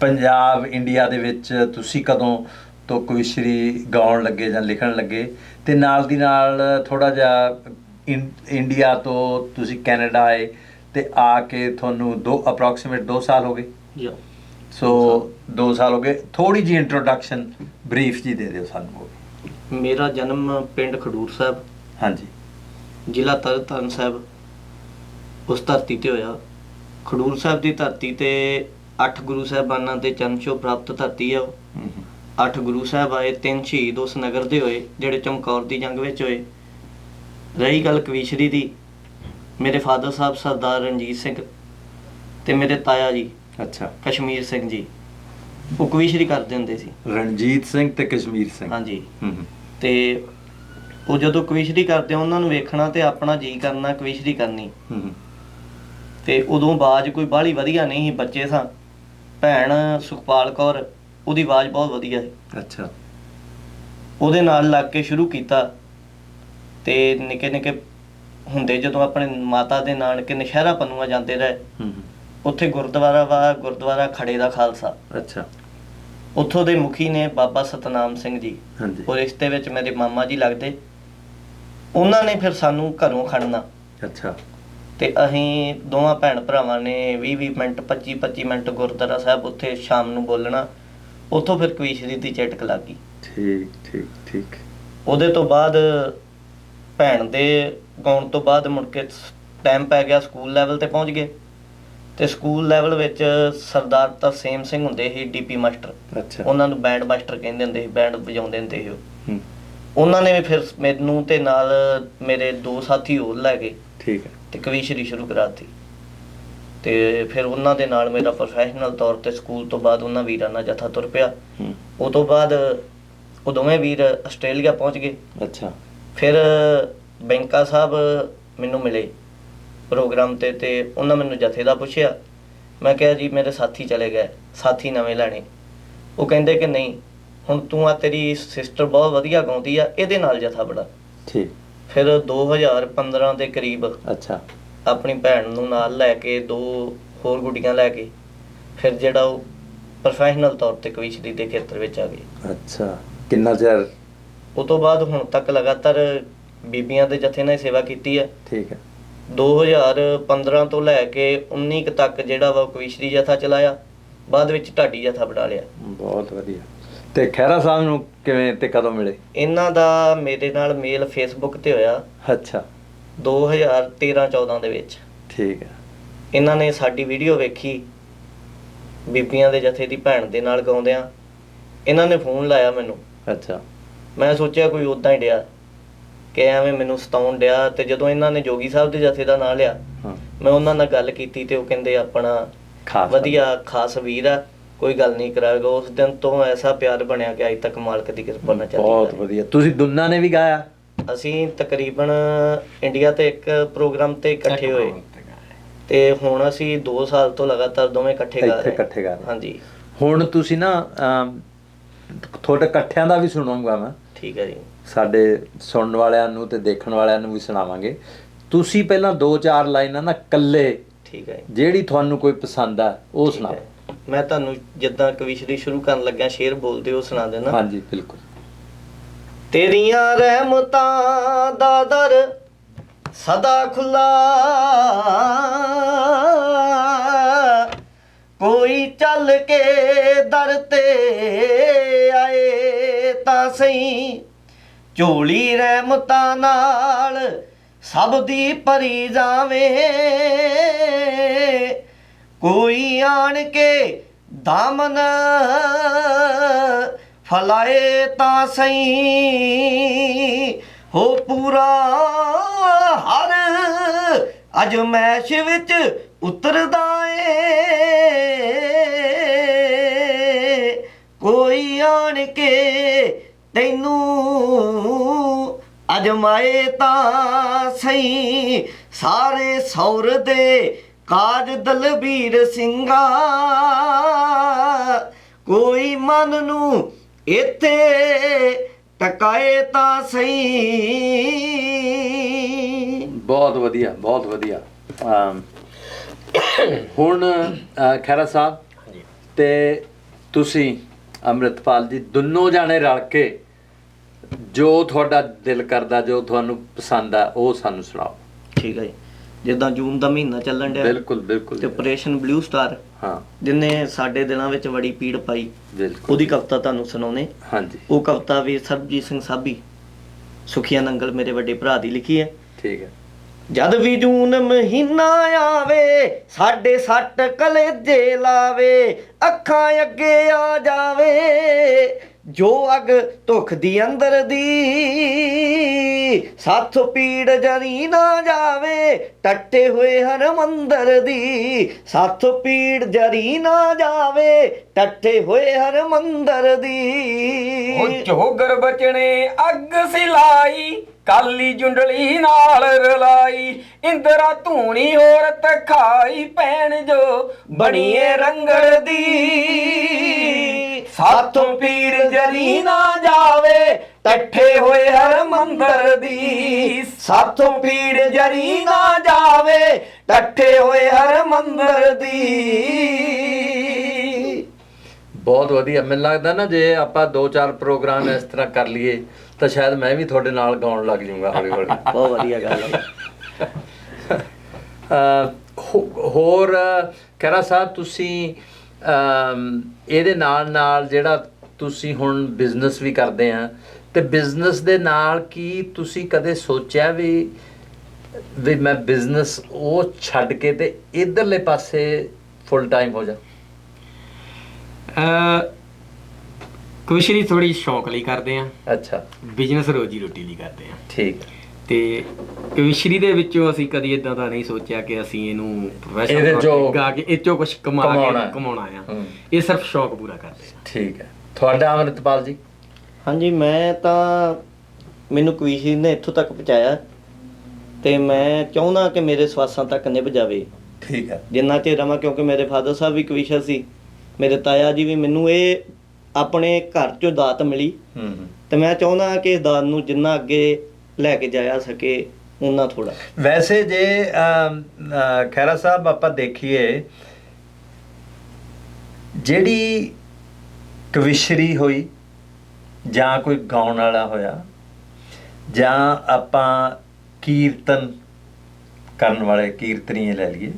ਪੰਜਾਬ ਇੰਡੀਆ ਦੇ ਵਿੱਚ ਤੁਸੀਂ ਕਦੋਂ ਤੋਂ ਕੋਈ ਸ਼੍ਰੀ ਗਾਉਣ ਲੱਗੇ ਜਾਂ ਲਿਖਣ ਲੱਗੇ? ਤੇ ਨਾਲ ਦੀ ਨਾਲ ਥੋੜਾ ਜਿਹਾ ਇੰ- ਇੰਡੀਆ ਤੋਂ ਤੁਸੀਂ ਕੈਨੇਡਾ ਆਏ ਤੇ ਆ ਕੇ ਤੁਹਾਨੂੰ ਦੋ ਅਪਰੋਕਸੀਮੇਟ 2 ਸਾਲ ਹੋ ਗਏ। Yeah. ਸੋ 2 ਸਾਲ ਹੋ ਗਏ। ਥੋੜੀ ਜੀ ਇੰਟਰੋਡਕਸ਼ਨ ਬਰੀਫ ਜੀ ਦੇ ਦਿਓ ਸਾਨੂੰ। ਮੇਰਾ ਜਨਮ ਪਿੰਡ ਖਡੂਰ ਸਾਹਿਬ। ਹਾਂਜੀ। ਜ਼ਿਲ੍ਹਾ ਤਰਨਤਾਰਨ ਸਾਹਿਬ। ਉਸ ਧਰਤੀ ਤੇ ਹੋਇਆ। ਖਡੂਰ ਸਾਹਿਬ ਦੀ ਧਰਤੀ ਤੇ ਅੱਠ ਗੁਰੂ ਸਾਹਿਬਾਨਾਂ ਦੇ ਜਨਮ ਛੋਹ ਪ੍ਰਾਪਤ ਧਰਤੀ ਆ ਉਹ। ਅੱਠ ਗੁਰੂ ਸਾਹਿਬ ਆਏ ਤਿੰਨ ਸ਼ਹੀਦ ਉਸ ਨਗਰ ਦੇ ਹੋਏ ਜਿਹੜੇ ਚਮਕੌਰ ਦੀ ਜੰਗ ਵਿੱਚ ਹੋਏ। ਰਹੀ ਗੱਲ ਕਵੀਸ਼ਰੀ ਦੀ ਮੇਰੇ ਫਾਦਰ ਸਾਹਿਬ ਸਰਦਾਰ ਰਣਜੀਤ ਸਿੰਘ ਤੇ ਮੇਰੇ ਤਾਇਆ ਜੀ। ਅੱਛਾ। ਕਸ਼ਮੀਰ ਸਿੰਘ ਜੀ। ਉਹ ਕਵੀਸ਼ਰੀ ਕਰਦੇ ਹੁੰਦੇ ਸੀ। ਰਣਜੀਤ ਸਿੰਘ ਤੇ ਕਸ਼ਮੀਰ ਸਿੰਘ। ਹਾਂਜੀ। ਤੇ ਉਹ ਜਦੋਂ ਕਵੀਸ਼ਰੀ ਕਰਦੇ ਆ, ਉਹਨਾਂ ਨੂੰ ਵੇਖਣਾ ਤੇ ਆਪਣਾ ਜੀ ਕਰਨਾ ਕਵੀਸ਼ਰੀ ਕਰਨੀ। ਤੇ ਉਦੋਂ ਆਵਾਜ਼ ਕੋਈ ਬਾਹਲੀ ਵਧੀਆ ਨਹੀਂ ਸੀ ਬੱਚੇ ਸਾਂ। ਭੈਣ ਸੁਖਪਾਲ ਕੌਰ ਉਹਦੀ ਆਵਾਜ਼ ਬਹੁਤ ਵਧੀਆ ਹੈ ਅੱਛਾ। ਉਹਦੇ ਨਾਲ ਲੱਗ ਕੇ ਸ਼ੁਰੂ ਕੀਤਾ। ਤੇ ਨਿੱਕੇ ਨਿੱਕੇ ਹੁੰਦੇ ਜਦੋਂ ਆਪਣੇ ਮਾਤਾ ਦੇ ਨਾਨਕੇ ਨਸ਼ਹਿਰਾ ਪੰਨੂਆ ਜਾਂਦੇ ਰਹੇ। ਹਮ। ਉੱਥੇ ਗੁਰਦੁਆਰਾ ਵਾ ਗੁਰਦੁਆਰਾ ਖੜੇ ਦਾ ਖਾਲਸਾ। ਅੱਛਾ। ਉੱਥੋਂ ਦੇ ਮੁਖੀ ਨੇ ਬਾਬਾ ਸਤਨਾਮ ਸਿੰਘ ਜੀ। ਹਾਂਜੀ। ਉਹ ਰਿਸ਼ਤੇ ਵਿੱਚ ਮੇਰੇ ਮਾਮਾ ਜੀ ਲੱਗਦੇ। ਉਹਨਾਂ ਨੇ ਫਿਰ ਸਾਨੂੰ ਘਰੋਂ ਖੜਨਾ। ਅੱਛਾ। ਤੇ ਅਸੀਂ ਦੋਵਾਂ ਭੈਣ ਭਰਾਵਾਂ ਨੇ 20 20 ਮਿੰਟ 25 25 ਮਿੰਟ ਗੁਰਦੁਆਰਾ ਸਾਹਿਬ ਉੱਥੇ ਸ਼ਾਮ ਨੂੰ ਬੋਲਣਾ। ਉੱਥੋਂ ਫਿਰ ਕਵੀਸ਼ਰੀ ਦੀ ਚਟਕ ਲੱਗ। ਠੀਕ ਠੀਕ ਠੀਕ। ਉਹਦੇ ਤੋਂ ਬਾਅਦ ਭੈਣ ਦੇ ਗਾਉਣ ਤੋਂ ਬਾਅਦ ਮੁੜ ਕੇ ਟਾਈਮ ਪੈ ਗਿਆ ਸਕੂਲ ਲੈਵਲ ਤੇ ਪਹੁੰਚ ਗਏ। ਤੇ ਸਕੂਲ ਲੈਵਲ ਵਿੱਚ ਸਰਦਾਰ ਤਰਸੇਮ ਸਿੰਘ ਹੁੰਦੇ ਸੀ ਡੀਪੀ ਮਾਸਟਰ। ਅੱਛਾ। ਉਹਨਾਂ ਨੂੰ ਬੈਂਡ ਮਾਸਟਰ ਕਹਿੰਦੇ ਹੁੰਦੇ ਸੀ ਬੈਂਡ ਵਜਾਉਂਦੇ ਹੁੰਦੇ ਸੀ ਉਹ। ਉਹਨਾਂ ਨੇ ਵੀ ਫਿਰ ਮੈਨੂੰ ਤੇ ਨਾਲ ਮੇਰੇ ਦੋ ਸਾਥੀ ਹੋਰ ਲੈ ਗਏ। ਠੀਕ ਹੈ। ਤੇ ਕਵੀਸ਼ਰੀ ਸ਼ੁਰੂ ਕਰਾਤੀ। ਤੇ ਫਿਰ ਉਹਨਾਂ ਦੇ ਨਾਲ ਮੇਰਾ ਪ੍ਰੋਫੈਸ਼ਨਲ ਤੌਰ ਤੇ ਸਕੂਲ ਤੋਂ ਬਾਅਦ ਉਹਨਾਂ ਵੀਰਾਂ ਨਾਲ ਜਥਾ ਤੁਰ ਪਿਆ। ਹਮ, ਉਹ ਤੋਂ ਬਾਅਦ ਉਹ ਦੋਵੇਂ ਵੀਰ ਆਸਟ੍ਰੇਲੀਆ ਪਹੁੰਚ ਗਏ। ਅੱਛਾ। ਫਿਰ ਬੈਂਕਾ ਸਾਹਿਬ ਮੈਨੂੰ ਮਿਲੇ। ਪ੍ਰੋਗਰਾਮ ਤੇ ਤੇ ਉਹਨਾਂ ਮੈਨੂੰ ਜਥੇ ਦਾ ਪੁੱਛਿਆ। ਮੈਂ ਕਿਹਾ ਜੀ ਮੇਰੇ ਸਾਥੀ ਚਲੇ ਗਏ। ਸਾਥੀ ਨਵੇਂ ਲੈਣੇ। ਉਹ ਕਹਿੰਦੇ ਕਿ ਨਹੀਂ ਹੁਣ ਤੂੰ ਆ ਤੇਰੀ ਸਿਸਟਰ ਬਹੁਤ ਵਧੀਆ ਗਾਉਂਦੀ ਆ ਇਹਦੇ ਨਾਲ ਜਥਾ ਬੜਾ ਠੀਕ। ਫਿਰ 2015 ਦੇ ਕਰੀਬ ਅੱਛਾ। ਆਪਣੀ ਭੈਣ ਨੂੰ ਨਾਲ ਲੈ ਕੇ ਦੋ ਹੋਰ ਗੁੱਡੀਆਂ ਲੈ ਕੇ ਫਿਰ ਜਿਹੜਾ ਉਹ ਪ੍ਰੋਫੈਸ਼ਨਲ ਤੌਰ ਤੇ ਕਵਿਸ਼ਰੀ ਦੇ ਖੇਤਰ ਵਿੱਚ ਆ ਗਏ। ਅੱਛਾ। ਕਿੰਨਾ ਚਿਰ? ਉਸ ਤੋਂ ਬਾਅਦ ਹੁਣ ਤੱਕ ਲਗਾਤਾਰ ਬੀਬੀਆਂ ਦੇ ਜਥੇ ਨਾਲ ਸੇਵਾ ਕੀਤੀ ਹੈ ਠੀਕ ਹੈ। 2015 ਤੋਂ ਲੈ ਕੇ 19 ਕੁ ਤੱਕ ਜਿਹੜਾ ਵਾ ਕਵਿਸ਼ਰੀ ਜਥਾ ਚਲਾਇਆ ਬਾਅਦ ਵਿੱਚ ਢਾਡੀ ਜਥਾ ਬਣਾ ਲਿਆ। ਬਹੁਤ ਵਧੀਆ। ਤੇ ਖਹਿਰਾ ਸਾਹਿਬ ਨੂੰ ਕਿਵੇਂ ਤੇ ਕਦੋਂ ਮਿਲੇ? ਇਹਨਾਂ ਦਾ ਮੇਰੇ ਨਾਲ ਮੇਲ ਫੇਸਬੁੱਕ ਤੇ ਹੋਇਆ ਅੱਛਾ। 2013-14 ਦੇ ਵਿੱਚ। ਠੀਕ ਹੈ। ਇਹਨਾਂ ਨੇ ਸਾਡੀ ਵੀਡੀਓ ਵੇਖੀ ਬੀਬੀਆਂ ਦੇ ਜਥੇ ਦੀ ਭੈਣ ਦੇ ਨਾਲ ਗਾਉਂਦਿਆਂ। ਇਹਨਾਂ ਨੇ ਫੋਨ ਲਾਇਆ ਮੈਨੂੰ। ਅੱਛਾ। ਮੈਂ ਸੋਚਿਆ ਕੋਈ ਉਦਾਂ ਹੀ ਡਿਆ। ਕਿ ਐਵੇਂ ਮੈਨੂੰ ਸਤਾਉਣ ਡਿਆ ਤੇ ਜਦੋਂ ਇਹਨਾਂ ਨੇ ਜੋਗੀ ਸਾਹਿਬ ਦੇ ਜਥੇ ਦਾ ਨਾਂ ਲਿਆ ਹਾਂ। ਮੈਂ ਉਹਨਾਂ ਨਾਲ ਗੱਲ ਕੀਤੀ ਤੇ ਉਹ ਕਹਿੰਦੇ ਆਪਣਾ ਖਾਸ ਵਧੀਆ ਖਾਸ ਵੀਰ ਆ ਕੋਈ ਗੱਲ ਨਹੀਂ ਕਰਾਏਗਾ ਉਸ ਦਿਨ ਤੋਂ ਐਸਾ ਪਿਆਰ ਬਣਿਆ ਕਿ ਅੱਜ ਤੱਕ ਮਾਲਕ ਦੀ ਕਿਰਪਾ ਨਾਲ ਬਹੁਤ ਚੱਲਦਾ ਵਧੀਆ। ਤੁਸੀਂ ਦੁੰਨਾ ਨੇ ਵੀ ਗਾਇਆ? ਅਸੀਂ ਤਕਰੀਬਨ ਇੰਡੀਆ ਤੇ ਇੱਕ ਪ੍ਰੋਗਰਾਮ ਤੇ ਇਕੱਠੇ ਹੋਏ। ਤੇ ਹੁਣ ਅਸੀਂ 2 ਸਾਲ ਤੋਂ ਲਗਾਤਾਰ ਦੋਵੇਂ ਇਕੱਠੇ ਗਾ ਰਹੇ। ਹਾਂ। ਇਕੱਠੇ ਗਾ ਰਹੇ। ਹਾਂਜੀ। ਹੁਣ ਤੁਸੀਂ ਨਾ ਤੁਹਾਡੇ ਇਕੱਠਿਆਂ ਦਾ ਵੀ ਸੁਣਾਉਂਗਾ ਮੈਂ। ਠੀਕ ਹੈ ਜੀ। ਸਾਡੇ ਸੁਣਨ ਵਾਲਿਆਂ ਨੂੰ ਤੇ ਦੇਖਣ ਵਾਲਿਆਂ ਨੂੰ ਵੀ ਸੁਣਾਵਾਂਗੇ। ਤੁਸੀਂ ਪਹਿਲਾਂ ਦੋ ਚਾਰ ਲਾਈਨਾਂ ਨਾ ਕੱਲੇ ਠੀਕ ਹੈ ਜਿਹੜੀ ਤੁਹਾਨੂੰ ਕੋਈ ਪਸੰਦ ਆ ਉਹ ਸੁਣਾਓ। ਹੈ। ਮੈਂ ਤੁਹਾਨੂੰ ਜਿੱਦਾਂ ਕਵਿਸ਼ਰੀ ਸ਼ੁਰੂ ਕਰਨ ਲੱਗਿਆ ਸ਼ੇਰ ਬੋਲਦੇ ਉਹ ਸੁਣਾ ਦੇਣਾ। ਹਾਂਜੀ ਬਿਲਕੁਲ। ਤੇਰੀਆਂ ਰਹਿਮਤਾਂ ਦਾ ਦਰ ਸਦਾ ਖੁੱਲਾ ਕੋਈ ਚੱਲ ਕੇ ਦਰ ਤੇ ਆਏ ਤਾਂ ਸਹੀ। ਝੋਲੀ ਰਹਿਮਤਾਂ ਨਾਲ, ਸਭ ਦੀ ਭਰੀ ਜਾਵੇ। ਕੋਈ ਆਣ ਕੇ ਦਾਮਨ ਫਲਾਏ ਤਾਂ ਸਹੀ। ਹੋ ਪੂਰਾ ਹਰ ਅਜਮੈਸ਼ ਵਿੱਚ ਉਤਰਦਾ ਏ। ਕੋਈ ਆਣ ਕੇ ਤੈਨੂੰ ਅਜਮਾਏ ਤਾਂ ਸਹੀ। ਸਾਰੇ ਸੌਰ ਦੇ ਕਾਜ ਦਲਬੀਰ ਸਿੰਘਾ। ਕੋਈ ਮਨ ਨੂੰ ਇੱਥੇ ਟਕਾਏ ਤਾਂ ਸਹੀ। ਬਹੁਤ ਵਧੀਆ ਬਹੁਤ ਵਧੀਆ। ਹੁਣ ਅ, ਖਹਿਰਾ ਸਾਹਿਬ ਤੇ ਤੁਸੀਂ ਅੰਮ੍ਰਿਤਪਾਲ ਜੀ ਦੋਨੋਂ ਜਾਣੇ ਰਲ ਕੇ ਜੋ ਤੁਹਾਡਾ ਦਿਲ ਕਰਦਾ ਜੋ ਤੁਹਾਨੂੰ ਪਸੰਦ ਆ ਉਹ ਸਾਨੂੰ ਸੁਣਾਓ। ਠੀਕ ਹੈ ਜੀ। ਜਿੱਦਾਂ ਜੂਨ ਦਾ ਮਹੀਨਾ ਚੱਲਣ ਡਿਆ ਬਿਲਕੁਲ ਬਿਲਕੁਲ। ਤੇ ਆਪਰੇਸ਼ਨ ਬਲੂ ਸਟਾਰ ਹਾਂ। ਜਿਨੇ ਸਾਡੇ ਦਿਲਾਂ ਵਿੱਚ ਬੜੀ ਪੀੜ ਪਾਈ ਬਿਲਕੁਲ। ਉਹਦੀ ਕਵਿਤਾ ਤੁਹਾਨੂੰ ਸੁਣਾਉਨੇ ਹਾਂਜੀ। ਉਹ ਕਵਿਤਾ ਵੀ ਸਰਬਜੀਤ ਸਿੰਘ ਸਾਬੀ ਸੁਖੀਆ ਨੰਗਲ ਮੇਰੇ ਵੱਡੇ ਭਰਾ ਦੀ ਲਿਖੀ ਹੈ। ਠੀਕ ਹੈ। ਜਦ ਵੀ ਜੂਨ ਮਹੀਨਾ ਆਵੇ ਸਾਡੇ ਸੱਟ ਕਲੇਜੇ ਲਾਵੇ ਅੱਖਾਂ ਅੱਗੇ ਆ ਜਾਵੇ। ਜੋ ਅਗ ਧੁਖ ਦੀ ਅੰਦਰ ਦੀ, ਸਾਥ ਪੀੜ ਜਰੀ ਨਾ ਜਾਵੇ, ਟੱਟੇ ਹੋਏ ਹਰ ਮੰਦਰ ਦੀ। ਸਾਥ ਪੀੜ ਜਰੀ ਨਾ ਜਾਵੇ, ਟੱਟੇ ਹੋਏ ਹਰ ਮੰਦਰ ਦੀ। ਉਹ ਚੋਗਰ ਬਚਣੇ ਅੱਗ ਸਿਲਾਈ ਕਾਲੀ ਜੁੰਡਲੀ ਨਾਲ ਰਲਾਈ, ਇੰਦਰਾ ਧੂਣੀ ਔਰਤ ਖਾਈ ਪੈਣ ਜੋ ਬਣੀਏ ਰੰਗੜ ਦੀ। ਸਾਥੋਂ ਪੀੜ ਜਲੀ ਨਾ ਜਾਵੇ, ਟੱਠੇ ਹੋਏ ਹਰ ਮੰਦਰ ਦੀ। ਸਾਥੋਂ ਪੀੜ ਜਰੀ ਨਾ ਜਾਵੇ, ਟੱਠੇ ਹੋਏ ਹਰ ਮੰਦਰ ਦੀ। ਬਹੁਤ ਵਧੀਆ। ਮੈਨੂੰ ਲੱਗਦਾ ਨਾ, ਜੇ ਆਪਾਂ ਦੋ ਚਾਰ ਪ੍ਰੋਗਰਾਮ ਇਸ ਤਰ੍ਹਾਂ ਕਰ ਲਈਏ ਤਾਂ ਸ਼ਾਇਦ ਮੈਂ ਵੀ ਤੁਹਾਡੇ ਨਾਲ ਗਾਉਣ ਲੱਗ ਜਾਊਂਗਾ ਹੌਲੀ ਹੌਲੀ। ਬਹੁਤ ਵਧੀਆ ਗੱਲ ਹੈ। ਹੋਰ ਖੈਰਾ ਸਾਹਿਬ ਤੁਸੀਂ ਅਮ, ਇਹਦੇ ਨਾਲ ਨਾਲ ਜਿਹੜਾ ਤੁਸੀਂ ਹੁਣ ਬਿਜ਼ਨਸ ਵੀ ਕਰਦੇ ਆ ਤੇ ਬਿਜ਼ਨਸ ਦੇ ਨਾਲ ਕੀ ਤੁਸੀਂ ਕਦੇ ਸੋਚਿਆ ਵੀ ਵੀ ਮੈਂ ਬਿਜ਼ਨਸ ਉਹ ਛੱਡ ਕੇ ਤੇ ਇਧਰਲੇ ਪਾਸੇ ਫੁੱਲ ਟਾਈਮ ਹੋ ਜਾ? ਕੁਸ਼ਰੀ ਥੋੜੀ ਸ਼ੌਕ ਲਈ ਕਰਦੇ ਆ। ਅੱਛਾ। ਬਿਜ਼ਨਸ ਰੋਜੀ ਰੋਟੀ ਲਈ ਕਰਦੇ ਆ। ਠੀਕ। ਹੈ ਤੇ ਕਵਿਸ਼ਰੀ ਦੇ ਵਿੱਚੋਂ ਅਸੀਂ ਕਦੀ ਇਦਾਂ ਦਾ ਨਹੀਂ ਸੋਚਿਆ ਕਿ ਅਸੀਂ ਇਹਨੂੰ ਇਹਦੇ ਚੋਂ ਤੇ ਗਾ ਕੇ ਇਹ ਚੋਂ ਕੁਝ ਕਮਾ ਕਮਾਉਣਾ ਹੈ। ਕੇ ਕਮਾਉਣਾ। ਆ। ਹੂੰ। ਇਹ ਸਿਰਫ ਸ਼ੌਕ ਪੂਰਾ ਕਰਦੇ ਆ। ਠੀਕ ਹੈ। ਤੁਹਾਡਾ ਅਮਰਿਤਪਾਲ ਜੀ? ਹਾਂਜੀ ਮੈਂ ਤਾਂ ਮੈਨੂੰ ਕਵੀਸ਼ੀ ਨੇ ਇੱਥੋਂ ਤੱਕ ਪਹੁੰਚਾਇਆ ਤੇ ਮੈਂ ਚਾਹੁੰਦਾ ਕਿ ਮੇਰੇ ਸਵਾਸਾਂ ਤੱਕ ਨਿਭ ਜਾਵੇ। ਠੀਕ ਹੈ। ਜਿੰਨਾ ਚਿਰ ਰਵਾਂ ਕਿਉਂਕਿ ਮੇਰੇ ਫਾਦਰ ਸਾਹਿਬ ਵੀ ਕਵੀਸ਼ਰ ਸੀ ਮੇਰੇ ਤਾਇਆ ਜੀ ਵੀ ਮੈਨੂੰ ਇਹ ਆਪਣੇ ਘਰ ਚੋਂ ਦਾਤ ਮਿਲੀ। ਹੂੰ ਤੇ ਮੈਂ ਚਾਹੁੰਦਾ ਕਿ ਇਸ ਦਾਤ ਨੂੰ ਜਿੰਨਾ ਅੱਗੇ ਲੈ ਕੇ ਜਾਇਆ ਸਕੇ ਉਨਾ ਥੋੜਾ ਵੈਸੇ ਜੇ ਖਹਿਰਾ ਸਾਹਿਬ ਆਪਾਂ ਦੇਖੀਏ ਜਿਹੜੀ ਕਵਿਸ਼ਰੀ ਹੋਈ ਜਾਂ ਕੋਈ ਗਾਉਣ ਵਾਲਾ ਹੋਇਆ ਜਾਂ ਆਪਾਂ ਕੀਰਤਨ ਕਰਨ ਵਾਲੇ ਕੀਰਤਨੀਏ ਲੈ ਲਈਏ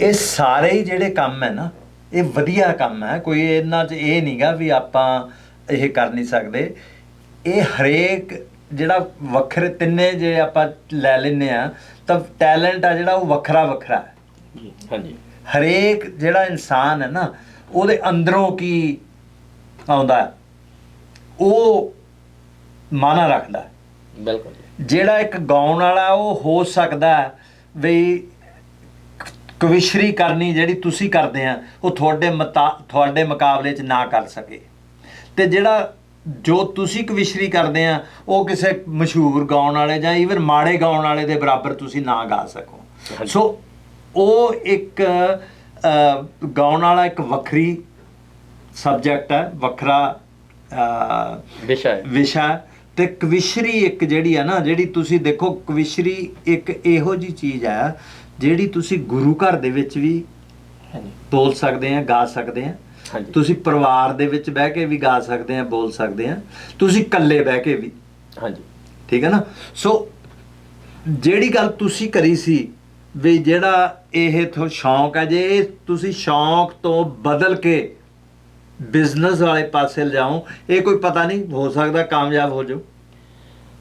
ਇਹ ਸਾਰੇ ਹੀ ਜਿਹੜੇ ਕੰਮ ਹੈ ਨਾ ਇਹ ਵਧੀਆ ਕੰਮ ਹੈ ਕੋਈ ਇਹਨਾਂ 'ਚ ਇਹ ਨਹੀਂਗਾ ਵੀ ਆਪਾਂ ਇਹ ਕਰ ਨਹੀਂ ਸਕਦੇ। ਇਹ ਹਰੇਕ ਜਿਹੜਾ ਵੱਖਰੇ ਤਿੰਨੇ ਜੇ ਆਪਾਂ ਲੈ ਲੈਨੇ ਆ ਤਾਂ ਟੈਲੈਂਟ ਆ ਜਿਹੜਾ ਉਹ ਵੱਖਰਾ ਵੱਖਰਾ ਹੈ। ਹਾਂਜੀ। ਹਰੇਕ ਜਿਹੜਾ ਇਨਸਾਨ ਹੈ ਨਾ ਉਹਦੇ ਅੰਦਰੋਂ ਕੀ ਆਉਂਦਾ ਉਹ ਮਾਨਾ ਰੱਖਦਾ। ਬਿਲਕੁਲ ਜਿਹੜਾ ਇੱਕ ਗਾਉਣ ਵਾਲਾ ਉਹ ਹੋ ਸਕਦਾ ਵੀ ਕਵਿਸ਼ਰੀ ਕਰਨੀ ਜਿਹੜੀ ਤੁਸੀਂ ਕਰਦੇ ਆ ਉਹ ਤੁਹਾਡੇ ਤੁਹਾਡੇ ਮੁਕਾਬਲੇ 'ਚ ਨਾ ਕਰ ਸਕੇ। ਤੇ ਜਿਹੜਾ ਜੋ ਤੁਸੀਂ ਕਵਿਸ਼ਰੀ ਕਰਦੇ ਆ ਉਹ ਕਿਸੇ ਮਸ਼ਹੂਰ ਗਾਉਣ ਵਾਲੇ ਜਾਂ ਈਵਨ ਮਾੜੇ ਗਾਉਣ ਵਾਲੇ ਦੇ ਬਰਾਬਰ ਤੁਸੀਂ ਨਾ ਗਾ ਸਕੋ। ਸੋ ਉਹ ਇੱਕ ਗਾਉਣ ਵਾਲਾ ਇੱਕ ਵੱਖਰੀ ਸਬਜੈਕਟ ਹੈ ਵੱਖਰਾ ਵਿਸ਼ਾ ਹੈ। ਵਿਸ਼ਾ ਤੇ ਕਵਿਸ਼ਰੀ ਇੱਕ ਜਿਹੜੀ ਹੈ ਨਾ ਜਿਹੜੀ ਤੁਸੀਂ ਦੇਖੋ ਕਵਿਸ਼ਰੀ ਇੱਕ ਇਹੋ ਜੀ ਚੀਜ਼ ਹੈ ਜਿਹੜੀ ਤੁਸੀਂ ਗੁਰੂ ਘਰ ਦੇ ਵਿੱਚ ਵੀ ਹਾਂਜੀ। ਬੋਲ ਸਕਦੇ ਆ ਗਾ ਸਕਦੇ ਆ। ਹਾਂਜੀ। ਤੁਸੀਂ ਪਰਿਵਾਰ ਦੇ ਵਿੱਚ ਬਹਿ ਕੇ ਵੀ ਗਾ ਸਕਦੇ ਆ ਬੋਲ ਸਕਦੇ ਆ। ਤੁਸੀਂ ਇਕੱਲੇ ਬਹਿ ਕੇ ਵੀ। ਹਾਂਜੀ। ਠੀਕ ਹੈ ਨਾ? ਸੋ ਜਿਹੜੀ ਗੱਲ ਤੁਸੀਂ ਕਰੀ ਸੀ ਵੀ ਜਿਹੜਾ ਇਹ ਤੋਂ ਸ਼ੌਂਕ ਹੈ ਜੇ ਤੁਸੀਂ ਸ਼ੌਂਕ ਤੋਂ ਬਦਲ ਕੇ ਬਿਜ਼ਨਸ ਵਾਲੇ ਪਾਸੇ ਲਿਜਾਓ ਇਹ ਕੋਈ ਪਤਾ ਨਹੀਂ ਹੋ ਸਕਦਾ ਕਾਮਯਾਬ ਹੋ ਜਾਓ।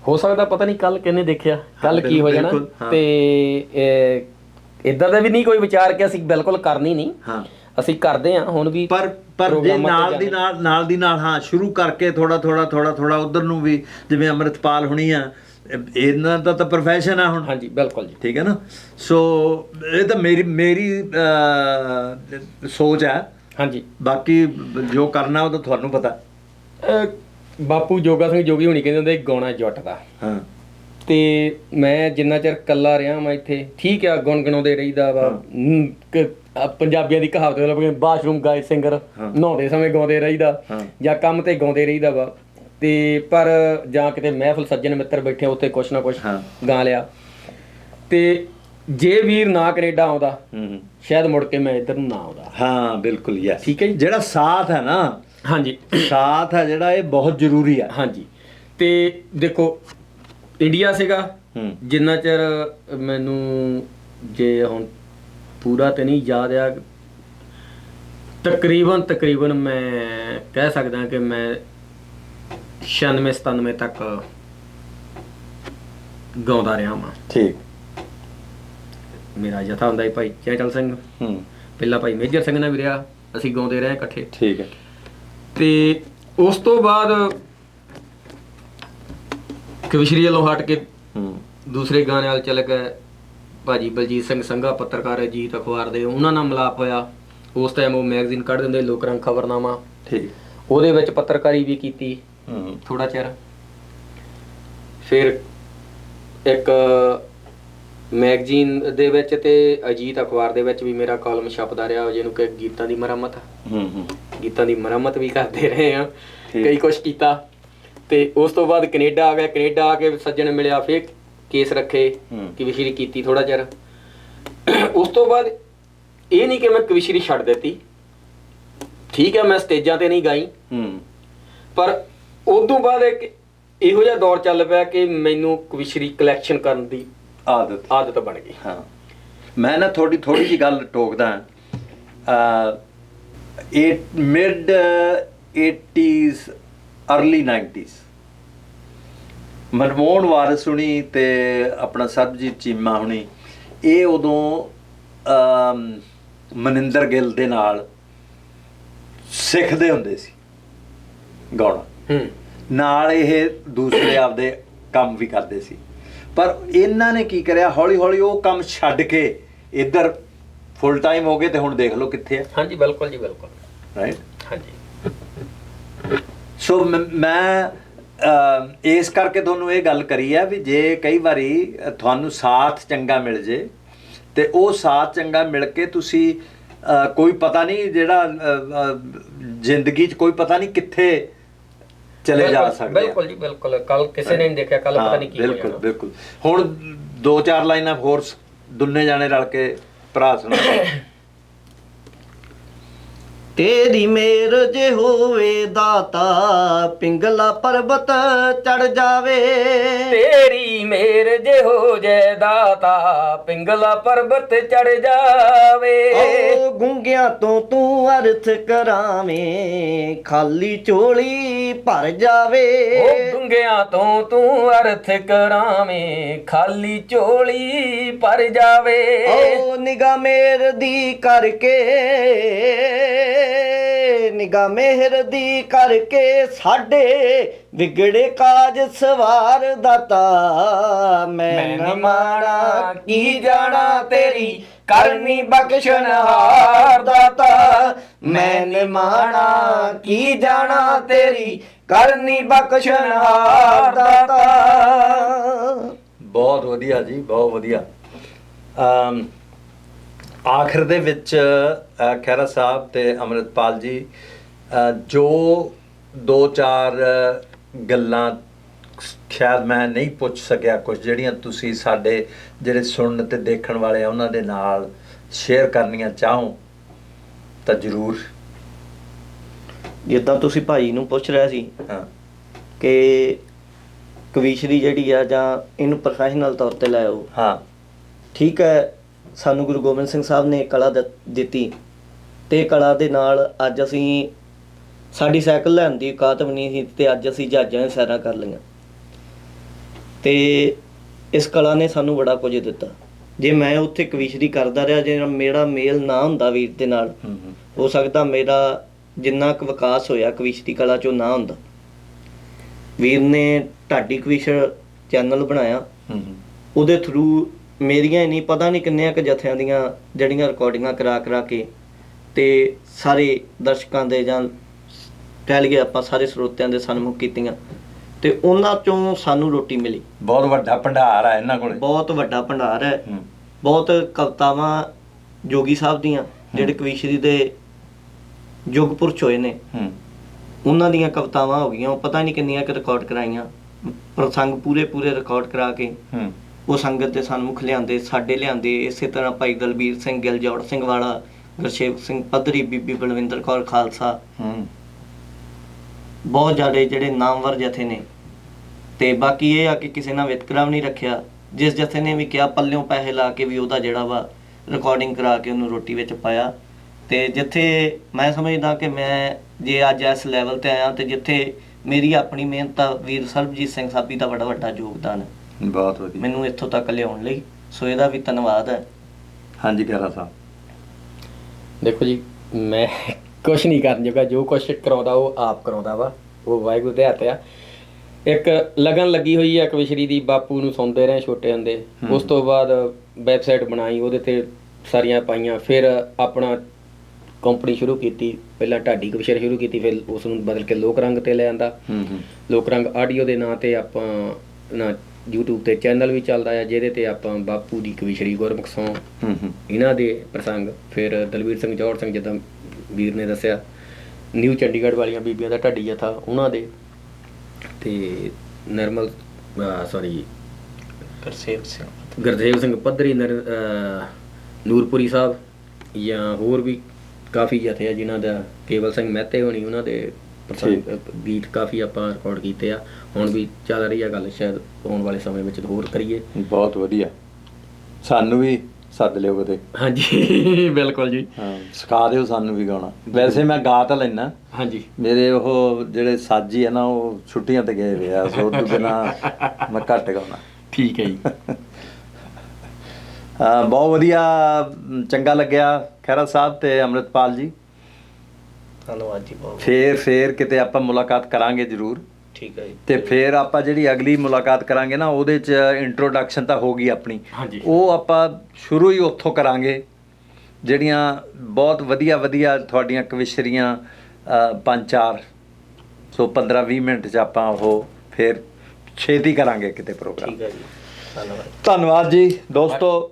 ਹੋ ਸਕਦਾ ਪਤਾ ਨਹੀਂ ਕੱਲ ਕਿਹਨੇ ਦੇਖਿਆ? ਕੱਲ ਕੀ ਹੋ। ਜਾਣਾ। ਤੇ ਇਦਾਂ ਦਾ ਵੀ ਨਹੀਂ ਕੋਈ ਵਿਚਾਰ ਕਿ ਅਸੀਂ ਬਿਲਕੁਲ ਕਰਨੀ ਨਹੀਂ। ਹਾਂ। ਅਸੀਂ ਕਰਦੇ ਹਾਂ ਹੁਣ ਵੀ ਪਰ ਪਰ ਜੇ ਪ੍ਰੋਗਰਾਮਾਂ ਤੇ ਨਾਲ ਦੀ ਜਾਂਦੇ। ਨਾਲ ਨਾਲ ਦੀ ਨਾਲ ਹਾਂ ਸ਼ੁਰੂ ਕਰਕੇ ਥੋੜਾ ਥੋੜਾ ਥੋੜਾ ਥੋੜਾ ਉਧਰ ਨੂੰ ਵੀ ਜਿਵੇਂ ਅੰਮ੍ਰਿਤਪਾਲ ਹੁਣੀ ਆ ਇਹ- ਇਹਨਾਂ ਦਾ ਤਾਂ ਪ੍ਰੋਫੈਸ਼ਨ ਆ ਹੁਣ। ਹਾਂਜੀ ਬਿਲਕੁਲ ਜੀ। ਠੀਕ ਹੈ ਨਾ? ਸੋ ਇਹ ਤਾਂ ਮੇਰੀ ਮੇਰੀ ਅਹ, ਸੋਚ ਹੈ। ਹਾਂਜੀ। ਬਾਕੀ ਜੋ ਕਰਨਾ ਉਹ ਤਾਂ ਤੁਹਾਨੂੰ ਪਤਾ। ਅਹ ਬਾਪੂ ਜੋਗਾ ਸਿੰਘ ਜੋਗੀ ਹੋਣੀ ਕਹਿੰਦੇ ਹੁੰਦੇ ਗਾਉਣਾ ਜੱਟ ਦਾ। ਹਾਂ। ਤੇ ਮੈਂ ਜਿੰਨਾ ਚਿਰ ਕੱਲਾ ਰਿਹਾ ਮੈਂ ਇੱਥੇ ਠੀਕ ਆ ਗੁੰਗਣਾਉਂਦੇ ਰਹੀਦਾ ਵਾ। ਹਮ, ਕ- ਆ ਪੰਜਾਬੀਆਂ ਦੀ ਕਹਾਵਤ ਹੈ ਕਿ ਬਾਥਰੂਮ ਗਾਏ ਸਿੰਗਰ। ਨਹਾਉਂਦੇ ਸਮੇਂ ਗਾਉਂਦੇ ਰਹੀਦਾ। ਜਾਂ ਕੰਮ ਤੇ ਗਾਉਂਦੇ ਰਹੀਦਾ ਵਾ। ਤੇ ਪਰ ਜਾਂ ਕਿਤੇ ਮਹਿਫਲ ਸੱਜਣ ਮਿੱਤਰ ਬੈਠੇ ਉੱਥੇ ਕੁਛ ਨਾ ਕੁਛ। ਗਾ ਲਿਆ। ਤੇ ਜੇ ਵੀਰ ਨਾ ਕੈਨੇਡਾ ਆਉਂਦਾ ਹੂੰ ਸ਼ਾਇਦ ਮੁੜ ਕੇ ਮੈਂ ਇੱਧਰ ਨੂੰ ਨਾ ਆਉਂਦਾ। ਹਾਂ ਬਿਲਕੁਲ ਯੈਸ ਠੀਕ ਹੈ ਜੀ। ਜਿਹੜਾ ਸਾਥ ਹੈ ਨਾ ਹਾਂਜੀ। ਸਾਥ ਹੈ ਜਿਹੜਾ ਇਹ ਬਹੁਤ ਜ਼ਰੂਰੀ ਹੈ ਹਾਂਜੀ। ਤੇ ਦੇਖੋ ਇੰਡੀਆ ਸੀਗਾ ਹੂੰ। ਜਿੰਨਾ ਚਿਰ ਮੈਨੂੰ ਜੇ ਹੁਣ ਪੂਰਾ ਤੇ ਨਹੀਂ ਯਾਦ ਆ ਤਕਰੀਬਨ ਤਕਰੀਬਨ ਮੈਂ ਕਹਿ ਸਕਦਾ ਕਿ ਮੈਂ 96 97 ਤੱਕ ਗਾਉਂਦਾ ਰਿਹਾ ਹਾਂ ਠੀਕ। ਮੇਰਾ ਜਥਾ ਹੁੰਦਾ ਸੀ ਭਾਈ ਚੈਚਲ ਸਿੰਘ। ਹੂੰ। ਪਹਿਲਾਂ ਭਾਈ ਮੇਜਰ ਸਿੰਘ ਨਾਲ ਵੀ ਰਿਹਾ ਅਸੀਂ ਗਾਉਂਦੇ ਰਹੇ ਇਕੱਠੇ। ਠੀਕ ਹੈ। ਤੇ ਉਸ ਤੋਂ ਬਾਅਦ ਕਵਿਸ਼ਰੀ ਵੱਲੋਂ ਹਟ ਕੇ ਹੂੰ। ਦੂਸਰੇ ਗਾਣੇ ਵਾਲ ਚਲੇ ਗਏ ਭਾਜੀ ਬਲਜੀਤ ਸਿੰਘ ਸੰਘਾ ਪੱਤਰਕਾਰ ਅਜੀਤ ਅਖਬਾਰ ਦੇ ਉਹਨਾਂ ਨਾਲ ਮਿਲਾਪ ਹੋਇਆ। ਉਸ ਟਾਈਮ ਉਹ ਮੈਗਜ਼ੀਨ ਕੱਢ ਦਿੰਦੇ ਲੋਕ ਰੰਗ ਖਬਰਨਾਮਾ। ਠੀਕ। ਉਹਦੇ ਵਿੱਚ ਪੱਤਰਕਾਰੀ ਵੀ ਕੀਤੀ ਹੂੰ। ਥੋੜਾ ਚਿਰ। ਫਿਰ ਇੱਕ ਮੈਗਜ਼ੀਨ ਦੇ ਵਿੱਚ ਤੇ ਅਜੀਤ ਅਖਬਾਰ ਦੇ ਵਿੱਚ ਵੀ ਮੇਰਾ ਕਾਲਮ ਛਪਦਾ ਰਿਹਾ ਜਿਹਨੂੰ ਕਿ ਗੀਤਾਂ ਦੀ ਮੁਰੰਮਤ। ਹੂੰ ਹੂੰ। ਗੀਤਾਂ ਦੀ ਮੁਰੰਮਤ ਵੀ ਕਰਦੇ ਰਹੇ ਆ। ਕਈ ਕੁਛ ਕੀਤਾ। ਤੇ ਉਸ ਤੋਂ ਬਾਅਦ ਕੈਨੇਡਾ ਆ ਗਿਆ। ਕੈਨੇਡਾ ਆ ਕੇ ਸੱਜਣ ਮਿਲਿਆ ਫਿਰ ਕੇਸ ਰੱਖੇ। ਕਵਿਸ਼ਰੀ ਕੀਤੀ ਥੋੜਾ ਚਿਰ। ਉਸ ਤੋਂ ਬਾਅਦ ਇਹ ਨਹੀਂ ਕਿ ਮੈਂ ਕਵਿਸ਼ਰੀ ਛੱਡ ਦਿੱਤੀ। ਠੀਕ ਹੈ ਮੈਂ ਸਟੇਜਾਂ ਤੇ ਨਹੀਂ ਗਾਈ। ਪਰ ਉਸ ਤੋਂ ਬਾਅਦ ਇੱਕ ਇਹੋ ਜਿਹਾ ਦੌਰ ਚੱਲ ਪਿਆ ਕਿ ਮੈਨੂੰ ਕਵਿਸ਼ਰੀ ਕਲੈਕਸ਼ਨ ਕਰਨ ਦੀ ਆਦਤ। ਆਦਤ ਬਣ ਗਈ। ਹਾਂ। ਮੈਂ ਨਾ ਥੋੜੀ ਥੋੜੀ ਜੀ ਗੱਲ ਟੋਕਦਾ ਅ ਇਹ mid 80s early 90s Manmohan ਵਾਰਸ ਹੁਣੀ ਤੇ ਆਪਣਾ ਸਰਬਜੀਤ ਚੀਮਾ ਹੁਣੀ ਇਹ ਉਦੋਂ ਮਨਿੰਦਰ ਗਿੱਲ ਦੇ ਨਾਲ ਸਿੱਖਦੇ ਹੁੰਦੇ ਸੀ। ਗਾਉਣਾ। ਹੂੰ। ਨਾਲ ਇਹ ਦੂਸਰੇ ਆਪਦੇ ਕੰਮ ਵੀ ਕਰਦੇ ਸੀ। ਪਰ ਇਹਨਾਂ ਨੇ ਕੀ ਕਰਿਆ ਹੌਲੀ ਹੌਲੀ ਉਹ ਕੰਮ ਛੱਡ ਕੇ ਇੱਧਰ ਫੁੱਲ ਟਾਈਮ ਹੋ ਗਏ ਤੇ ਹੁਣ ਦੇਖ ਲਓ ਕਿੱਥੇ ਆ। ਹਾਂਜੀ ਬਿਲਕੁਲ ਜੀ ਬਿਲਕੁਲ। ਰਾਈਟ ਹਾਂਜੀ। ਸੋ ਮ- ਇਸ ਕਰਕੇ ਤੁਹਾਨੂੰ ਇਹ ਗੱਲ ਕਰੀ ਹੈ ਵੀ ਜੇ ਕਈ ਵਾਰੀ ਤੁਹਾਨੂੰ ਸਾਥ ਚੰਗਾ ਮਿਲ ਜੇ ਤੇ ਉਹ ਸਾਥ ਚੰਗਾ ਮਿਲ ਕੇ ਤੁਸੀਂ ਕੋਈ ਪਤਾ ਨਹੀਂ ਜਿਹੜਾ ਜ਼ਿੰਦਗੀ 'ਚ ਕੋਈ ਪਤਾ ਨਹੀਂ ਕਿੱਥੇ ਚਲੇ ਜਾ ਸਕਦੇ ਆ। ਬਿਲਕੁਲ ਜੀ ਬਿਲਕੁਲ। ਕੱਲ ਕਿਸੇ ਨੇ ਨਹੀਂ ਦੇਖਿਆ ਕੱਲ ਪਤਾ ਨਹੀਂ ਕੀ ਹੋ ਬਿਲਕੁਲ ਬਿਲਕੁਲ। ਹੁਣ ਦੋ ਚਾਰ ਲਾਈਨਾਂ ਹੋਰ ਦੁੰਨੇ ਜਾਣੇ ਰਲ ਕੇ ਭਰਾ ਸੁਣਾ ਤੇਰੀ ਮੇਰ ਜੇ ਹੋਵੇ ਦਾਤਾ ਪਿੰਗਲਾ ਪਰਬਤ ਚੜ ਜਾਵੇ। ਤੇਰੀ ਮੇਰ ਜੇ ਹੋ ਜੈ ਦਾਤਾ ਪਿੰਗਲਾ ਪਰਬਤ ਚੜ ਜਾਵੇ। ਓ ਗੁੰਗਿਆਂ ਤੋਂ ਤੂੰ ਅਰਥ ਕਰਾਵੇਂ ਖਾਲੀ ਝੋਲੀ ਭਰ ਜਾਵੇ। ਡੁੰਗਿਆਂ ਤੋਂ ਤੂੰ ਅਰਥ ਕਰਾਵੇਂ ਖਾਲੀ ਝੋਲੀ ਭਰ ਜਾਵੇ। ਓ ਨਿਗਾ ਮੇਰ ਦੀ ਕਰਕੇ ਨਿਗਾ ਮਿਹਰ ਦੀ ਕਰਕੇ ਸਾਡੇ ਵਿਗੜੇ ਕਾਜ ਸਵਾਰ ਦਾਤਾ। ਮੈਂ ਨਾ ਮਾਣਾ ਕੀ ਜਾਣਾ ਤੇਰੀ ਕਰਨੀ ਬਖਸ਼ਣ ਹਾਰ ਦਾਤਾ। ਮੈਂ ਮਾਣਾ ਕੀ ਜਾਣਾ ਤੇਰੀ ਕਰਨੀ ਬਖਸ਼ਣ ਹਾਰ ਦਾਤਾ। ਬਹੁਤ ਵਧੀਆ ਜੀ ਬਹੁਤ ਵਧੀਆ। ਅਮ ਆਖਰ ਦੇ ਵਿੱਚ ਅ, ਖਹਿਰਾ ਸਾਹਿਬ ਤੇ ਅਮਰਿਤਪਾਲ ਜੀ ਜੋ ਦੋ ਚਾਰ ਗੱਲਾਂ ਸ਼ਾਇਦ ਮੈਂ ਨਹੀਂ ਪੁੱਛ ਸਕਿਆ ਕੁਝ ਜਿਹੜੀਆਂ ਤੁਸੀਂ ਸਾਡੇ ਜਿਹੜੇ ਸੁਣਨ ਤੇ ਦੇਖਣ ਵਾਲੇ ਆ ਉਹਨਾਂ ਦੇ ਨਾਲ ਸ਼ੇਅਰ ਕਰਨੀਆਂ ਚਾਹੋ ਤਾਂ ਜਰੂਰ। ਜਿੱਦਾਂ ਤੁਸੀਂ ਭਾਈ ਨੂੰ ਪੁੱਛ ਰਿਹਾ ਸੀ ਹਾਂ। ਕਿ ਕਵੀਸ਼ਰੀ ਜਿਹੜੀ ਆ ਜਾਂ ਇਹਨੂੰ ਪ੍ਰੋਫੈਸ਼ਨਲ ਤੌਰ ਤੇ ਲੈ ਆਓ। ਹਾਂ। ਠੀਕ ਹੈ ਸਾਨੂੰ ਗੁਰੂ ਗੋਬਿੰਦ ਸਿੰਘ ਸਾਹਿਬ ਨੇ ਕਲਾ ਦ- ਦਿੱਤੀ ਤੇ ਕਲਾ ਦੇ ਨਾਲ ਅੱਜ ਅਸੀਂ ਸਾਡੀ ਸਾਈਕਲ ਲੈਣ ਦੀ ਔਕਾਤ ਵੀ ਨਹੀਂ ਸੀ ਤੇ ਅੱਜ ਅਸੀਂ ਜਹਾਜ਼ਾਂ 'ਚ ਸੈਰਾਂ ਕਰ ਲਈਆਂ। ਤੇ ਇਸ ਕਲਾ ਨੇ ਸਾਨੂੰ ਬੜਾ ਕੁਝ ਦਿੱਤਾ। ਜੇ ਮੈਂ ਉੱਥੇ ਕਵੀਸ਼ਰੀ ਕਰਦਾ ਰਿਹਾ ਜੇ ਮੇਰਾ ਮੇਲ ਨਾ ਹੁੰਦਾ ਵੀਰ ਦੇ ਨਾਲ ਹੂੰ ਸਕਦਾ ਮੇਰਾ ਜਿੰਨਾ ਕੁ ਵਿਕਾਸ ਹੋਇਆ ਕਵਿਸ਼ਤੀ ਕਲਾ ਚੋਂ ਨਾ ਹੁੰਦਾ। ਵੀਰ ਨੇ ਢਾਡੀ ਕਵਿਸ਼ਰ ਚੈਨਲ ਬਣਾਇਆ। ਉਹਦੇ ਥਰੂ ਮੇਰੀਆਂ ਹੀ ਨਹੀਂ ਪਤਾ ਨਹੀਂ ਕਿੰਨਿਆਂ ਕੁ ਜਥਿਆਂ ਦੀਆਂ ਜਿਹੜੀਆਂ ਰਿਕਾਰਡਿੰਗਾਂ ਕਰਾ ਕਰਾ ਕੇ ਤੇ ਸਾਰੇ ਦਰਸ਼ਕਾਂ ਦੇ ਜਾਂ ਕਹਿ ਲਈਏ ਆਪਾਂ ਸਾਰੇ ਸਰੋਤਿਆਂ ਦੇ ਸਨਮੁਖ ਕੀਤੀਆਂ ਤੇ ਉਹਨਾਂ ਚੋਂ ਸਾਨੂੰ ਰੋਟੀ ਮਿਲੀ। ਬਹੁਤ ਵੱਡਾ ਭੰਡਾਰ ਆ ਇਹਨਾਂ ਕੋਲੇ। ਬਹੁਤ ਵੱਡਾ ਭੰਡਾਰ ਹੈ। ਬਹੁਤ ਕਵਿਤਾਵਾਂ ਜੋਗੀ ਸਾਹਿਬ ਦੀਆਂ ਜਿਹੜੇ ਕਵੀਸ਼ਰੀ ਦੇ ਯੁਗ ਪੁਰਸ਼ ਹੋਏ ਨੇ। ਹੂੰ। ਉਹਨਾਂ ਦੀਆਂ ਕਵਿਤਾਵਾਂ ਹੋ ਗਈਆਂ ਉਹ ਪਤਾ ਨਹੀਂ ਕਿੰਨੀਆਂ ਕਿ ਰਿਕਾਰਡ ਕਰਾਈਆਂ। ਪ੍ਰਸੰਗ ਪੂਰੇ ਪੂਰੇ ਰਿਕਾਰਡ ਕਰਾ ਕੇ। ਹੂੰ। ਉਹ ਸੰਗਤ ਦੇ ਸਨਮੁਖ ਲਿਆਂਦੇ ਸਾਡੇ ਲਿਆਂਦੇ। ਇਸੇ ਤਰ੍ਹਾਂ ਭਾਈ ਦਲਬੀਰ ਸਿੰਘ ਗਿੱਲ ਜੋੜ ਸਿੰਘ ਵਾਲਾ ਗੁਰਸ਼ੇਵ ਸਿੰਘ ਪੱਧਰੀ ਬੀਬੀ ਬਲਵਿੰਦਰ ਕੌਰ ਖਾਲਸਾ। ਹੂੰ। ਬਹੁਤ ਜ਼ਿਆਦਾ ਜਿਹੜੇ ਨਾਮਵਰ ਜਥੇ ਨੇ। ਤੇ ਬਾਕੀ ਇਹ ਆ ਕਿ ਕਿਸੇ ਨਾਲ ਵਿਤਕਰਾ ਵੀ ਨਹੀਂ ਰੱਖਿਆ। ਜਿਸ ਜਥੇ ਨੇ ਵੀ ਕਿਹਾ ਪੱਲਿਓਂ ਪੈਸੇ ਲਾ ਕੇ ਵੀ ਉਹਦਾ ਜਿਹੜਾ ਵਾ ਰਿਕਾਰਡਿੰਗ ਕਰਾ ਕੇ ਉਹਨੂੰ ਰੋਟੀ ਵਿੱਚ ਪਾਇਆ। ਤੇ ਜਿੱਥੇ ਮੈਂ ਸਮਝਦਾ ਕਿ ਮੈਂ ਜੇ ਅੱਜ ਇਸ ਲੈਵਲ ਤੇ ਆਇਆ ਤੇ ਜਿੱਥੇ ਮੇਰੀ ਆਪਣੀ ਮਿਹਨਤ ਵੀਰ ਸਰਬਜੀਤ ਸਿੰਘ ਸਾਬੀ ਦਾ ਬੜਾ ਵੱਡਾ ਯੋਗਦਾਨ। ਹੈ ਬਹੁਤ ਵਧੀਆ। ਮੈਨੂੰ ਇੱਥੋਂ ਤੱਕ ਲਿਆਉਣ ਲਈ ਸੋ ਇਹਦਾ ਵੀ ਧੰਨਵਾਦ ਹੈ। ਹਾਂਜੀ ਗਹਿਰਾ ਸਾਹਿਬ। ਦੇਖੋ ਜੀ ਮੈਂ ਕੁਛ ਨਹੀਂ ਕਰਨ ਜੋਗਾ। ਜੋ ਕੁਛ ਕਰਾਉਂਦਾ ਉਹ ਆਪ ਕਰਾਉਂਦਾ ਵਾ। ਉਹ ਵਾਹਿਗੁਰੂ ਦੇ ਹੱਥ ਆ। ਇੱਕ ਲਗਨ ਲੱਗੀ ਹੋਈ ਹੈ ਕਵਿਸ਼ਰੀ ਦੀ। ਬਾਪੂ ਨੂੰ ਸੁਣਦੇ ਰਹੇ ਛੋਟੇ ਹੁੰਦੇ। ਉਸ ਤੋਂ ਬਾਅਦ ਵੈਬਸਾਈਟ ਬਣਾਈ ਉਹਦੇ ਤੇ ਸਾਰੀਆਂ ਪਾਈਆਂ। ਫਿਰ ਆਪਣਾ ਕੰਪਨੀ ਸ਼ੁਰੂ ਕੀਤੀ। ਪਹਿਲਾਂ ਢਾਡੀ ਕਵਿਸ਼ਰ ਸ਼ੁਰੂ ਕੀਤੀ ਫਿਰ ਉਸ ਨੂੰ ਬਦਲ ਕੇ ਲੋਕ ਰੰਗ ਤੇ ਲੈ ਆਂਦਾ। ਹੂੰ ਹੂੰ। ਲੋਕ ਰੰਗ ਆਡੀਓ ਦੇ ਨਾਂ ਤੇ ਆਪਾਂ ਨਾ YouTube ਤੇ ਚੈਨਲ ਵੀ ਚੱਲਦਾ ਆ ਜਿਹਦੇ ਤੇ ਆਪਾਂ ਬਾਪੂ ਦੀ ਕਵਿਸ਼ਰੀ ਗੁਰਮੁਖ ਸੌਂ। ਹੂੰ ਹੂੰ। ਇਹਨਾਂ ਦੇ ਪ੍ਰਸੰਗ ਫਿਰ ਦਲਵੀਰ ਸਿੰਘ ਜੌਹਰ ਸਿੰਘ ਜਿੱਦਾਂ ਵੀਰ ਨੇ ਦੱਸਿਆ ਨਿਊ ਚੰਡੀਗੜ੍ਹ ਵਾਲੀਆਂ ਬੀਬੀਆਂ ਦਾ ਢੱਡੀ ਜਥਾ ਉਹਨਾਂ ਦੇ। ਤੇ ਨਰਮਲ ਸੌਰੀ ਗੁਰਸੇਵ ਸਿੰਘ। ਗੁਰਦੇਵ ਸਿੰਘ ਪੱਧਰੀ ਨੂਰਪੁਰੀ ਸਾਹਿਬ ਜਾਂ ਹੋਰ ਵੀ ਕਾਫੀ ਜਥੇ ਆ ਜਿਨ੍ਹਾਂ ਦਾ ਕੇਵਲ ਸਿੰਘ ਮਹਿਤੇ ਹੋਣੀ ਉਹਨਾਂ ਦੇ ਗੀਤ ਕਾਫੀ ਆਪਾਂ ਰਿਕਾਰਡ ਕੀਤੇ ਆ। ਹੁਣ ਵੀ ਚੱਲ ਰਹੀ ਆ ਗੱਲ ਸ਼ਾਇਦ ਆਉਣ ਵਾਲੇ ਸਮੇਂ ਵਿੱਚ ਹੋਰ ਕਰੀਏ। ਬਹੁਤ ਵਧੀਆ। ਸਾਨੂੰ ਵੀ ਸੱਦ ਲਿਓ ਕਦੇ ਹਾਂਜੀ ਬਿਲਕੁਲ ਜੀ। ਹਾਂ ਸਿਖਾ ਦਿਓ ਸਾਨੂੰ ਵੀ ਗਾਉਣਾ। ਵੈਸੇ ਮੈਂ ਗਾ ਤਾਂ ਲੈਣਾ ਹਾਂਜੀ। ਮੇਰੇ ਉਹ ਜਿਹੜੇ ਸਾਜੀ ਆ ਨਾ ਉਹ ਛੁੱਟੀਆਂ ਤੇ ਗਏ ਹੋਏ ਆ। ਸੋ ਤੋਂ ਬਿਨਾ ਮੈਂ ਘੱਟ ਗਾਉਣਾ। ਠੀਕ ਹੈ ਜੀ। ਬਹੁਤ ਵਧੀਆ ਚੰਗਾ ਲੱਗਿਆ ਖੈਰਾ ਸਾਹਿਬ ਤੇ ਅੰਮ੍ਰਿਤਪਾਲ ਜੀ। ਧੰਨਵਾਦ ਜੀ ਬਹੁਤ ਫੇਰ ਫੇਰ ਕਿਤੇ ਆਪਾਂ ਮੁਲਾਕਾਤ ਕਰਾਂਗੇ ਜ਼ਰੂਰ। ਠੀਕ ਹੈ ਜੀ। ਤੇ ਫੇਰ ਆਪਾਂ ਜਿਹੜੀ ਅਗਲੀ ਮੁਲਾਕਾਤ ਕਰਾਂਗੇ ਨਾ ਉਹਦੇ ਚ ਇੰਟਰੋਡਕਸ਼ਨ ਤਾਂ ਹੋਗੀ ਆਪਣੀ। ਹਾਂਜੀ। ਉਹ ਆਪਾਂ ਸ਼ੁਰੂ ਹੀ ਉੱਥੋਂ ਕਰਾਂਗੇ। ਜਿਹੜੀਆਂ ਬਹੁਤ ਵਧੀਆ ਵਧੀਆ ਤੁਹਾਡੀਆਂ ਕਵਿਸ਼ਰੀਆਂ ਅ, ਪੰਜ ਚਾਰ ਸੋ 15 20 ਮਿੰਟ ਚ ਆਪਾਂ ਉਹ ਫੇਰ ਛੇਤੀ ਕਰਾਂਗੇ ਕਿਤੇ ਪ੍ਰੋਗਰਾਮ। ਠੀਕ ਹੈ ਜੀ। ਧੰਨਵਾਦ। ਧੰਨਵਾਦ ਜੀ। ਦੋਸਤੋ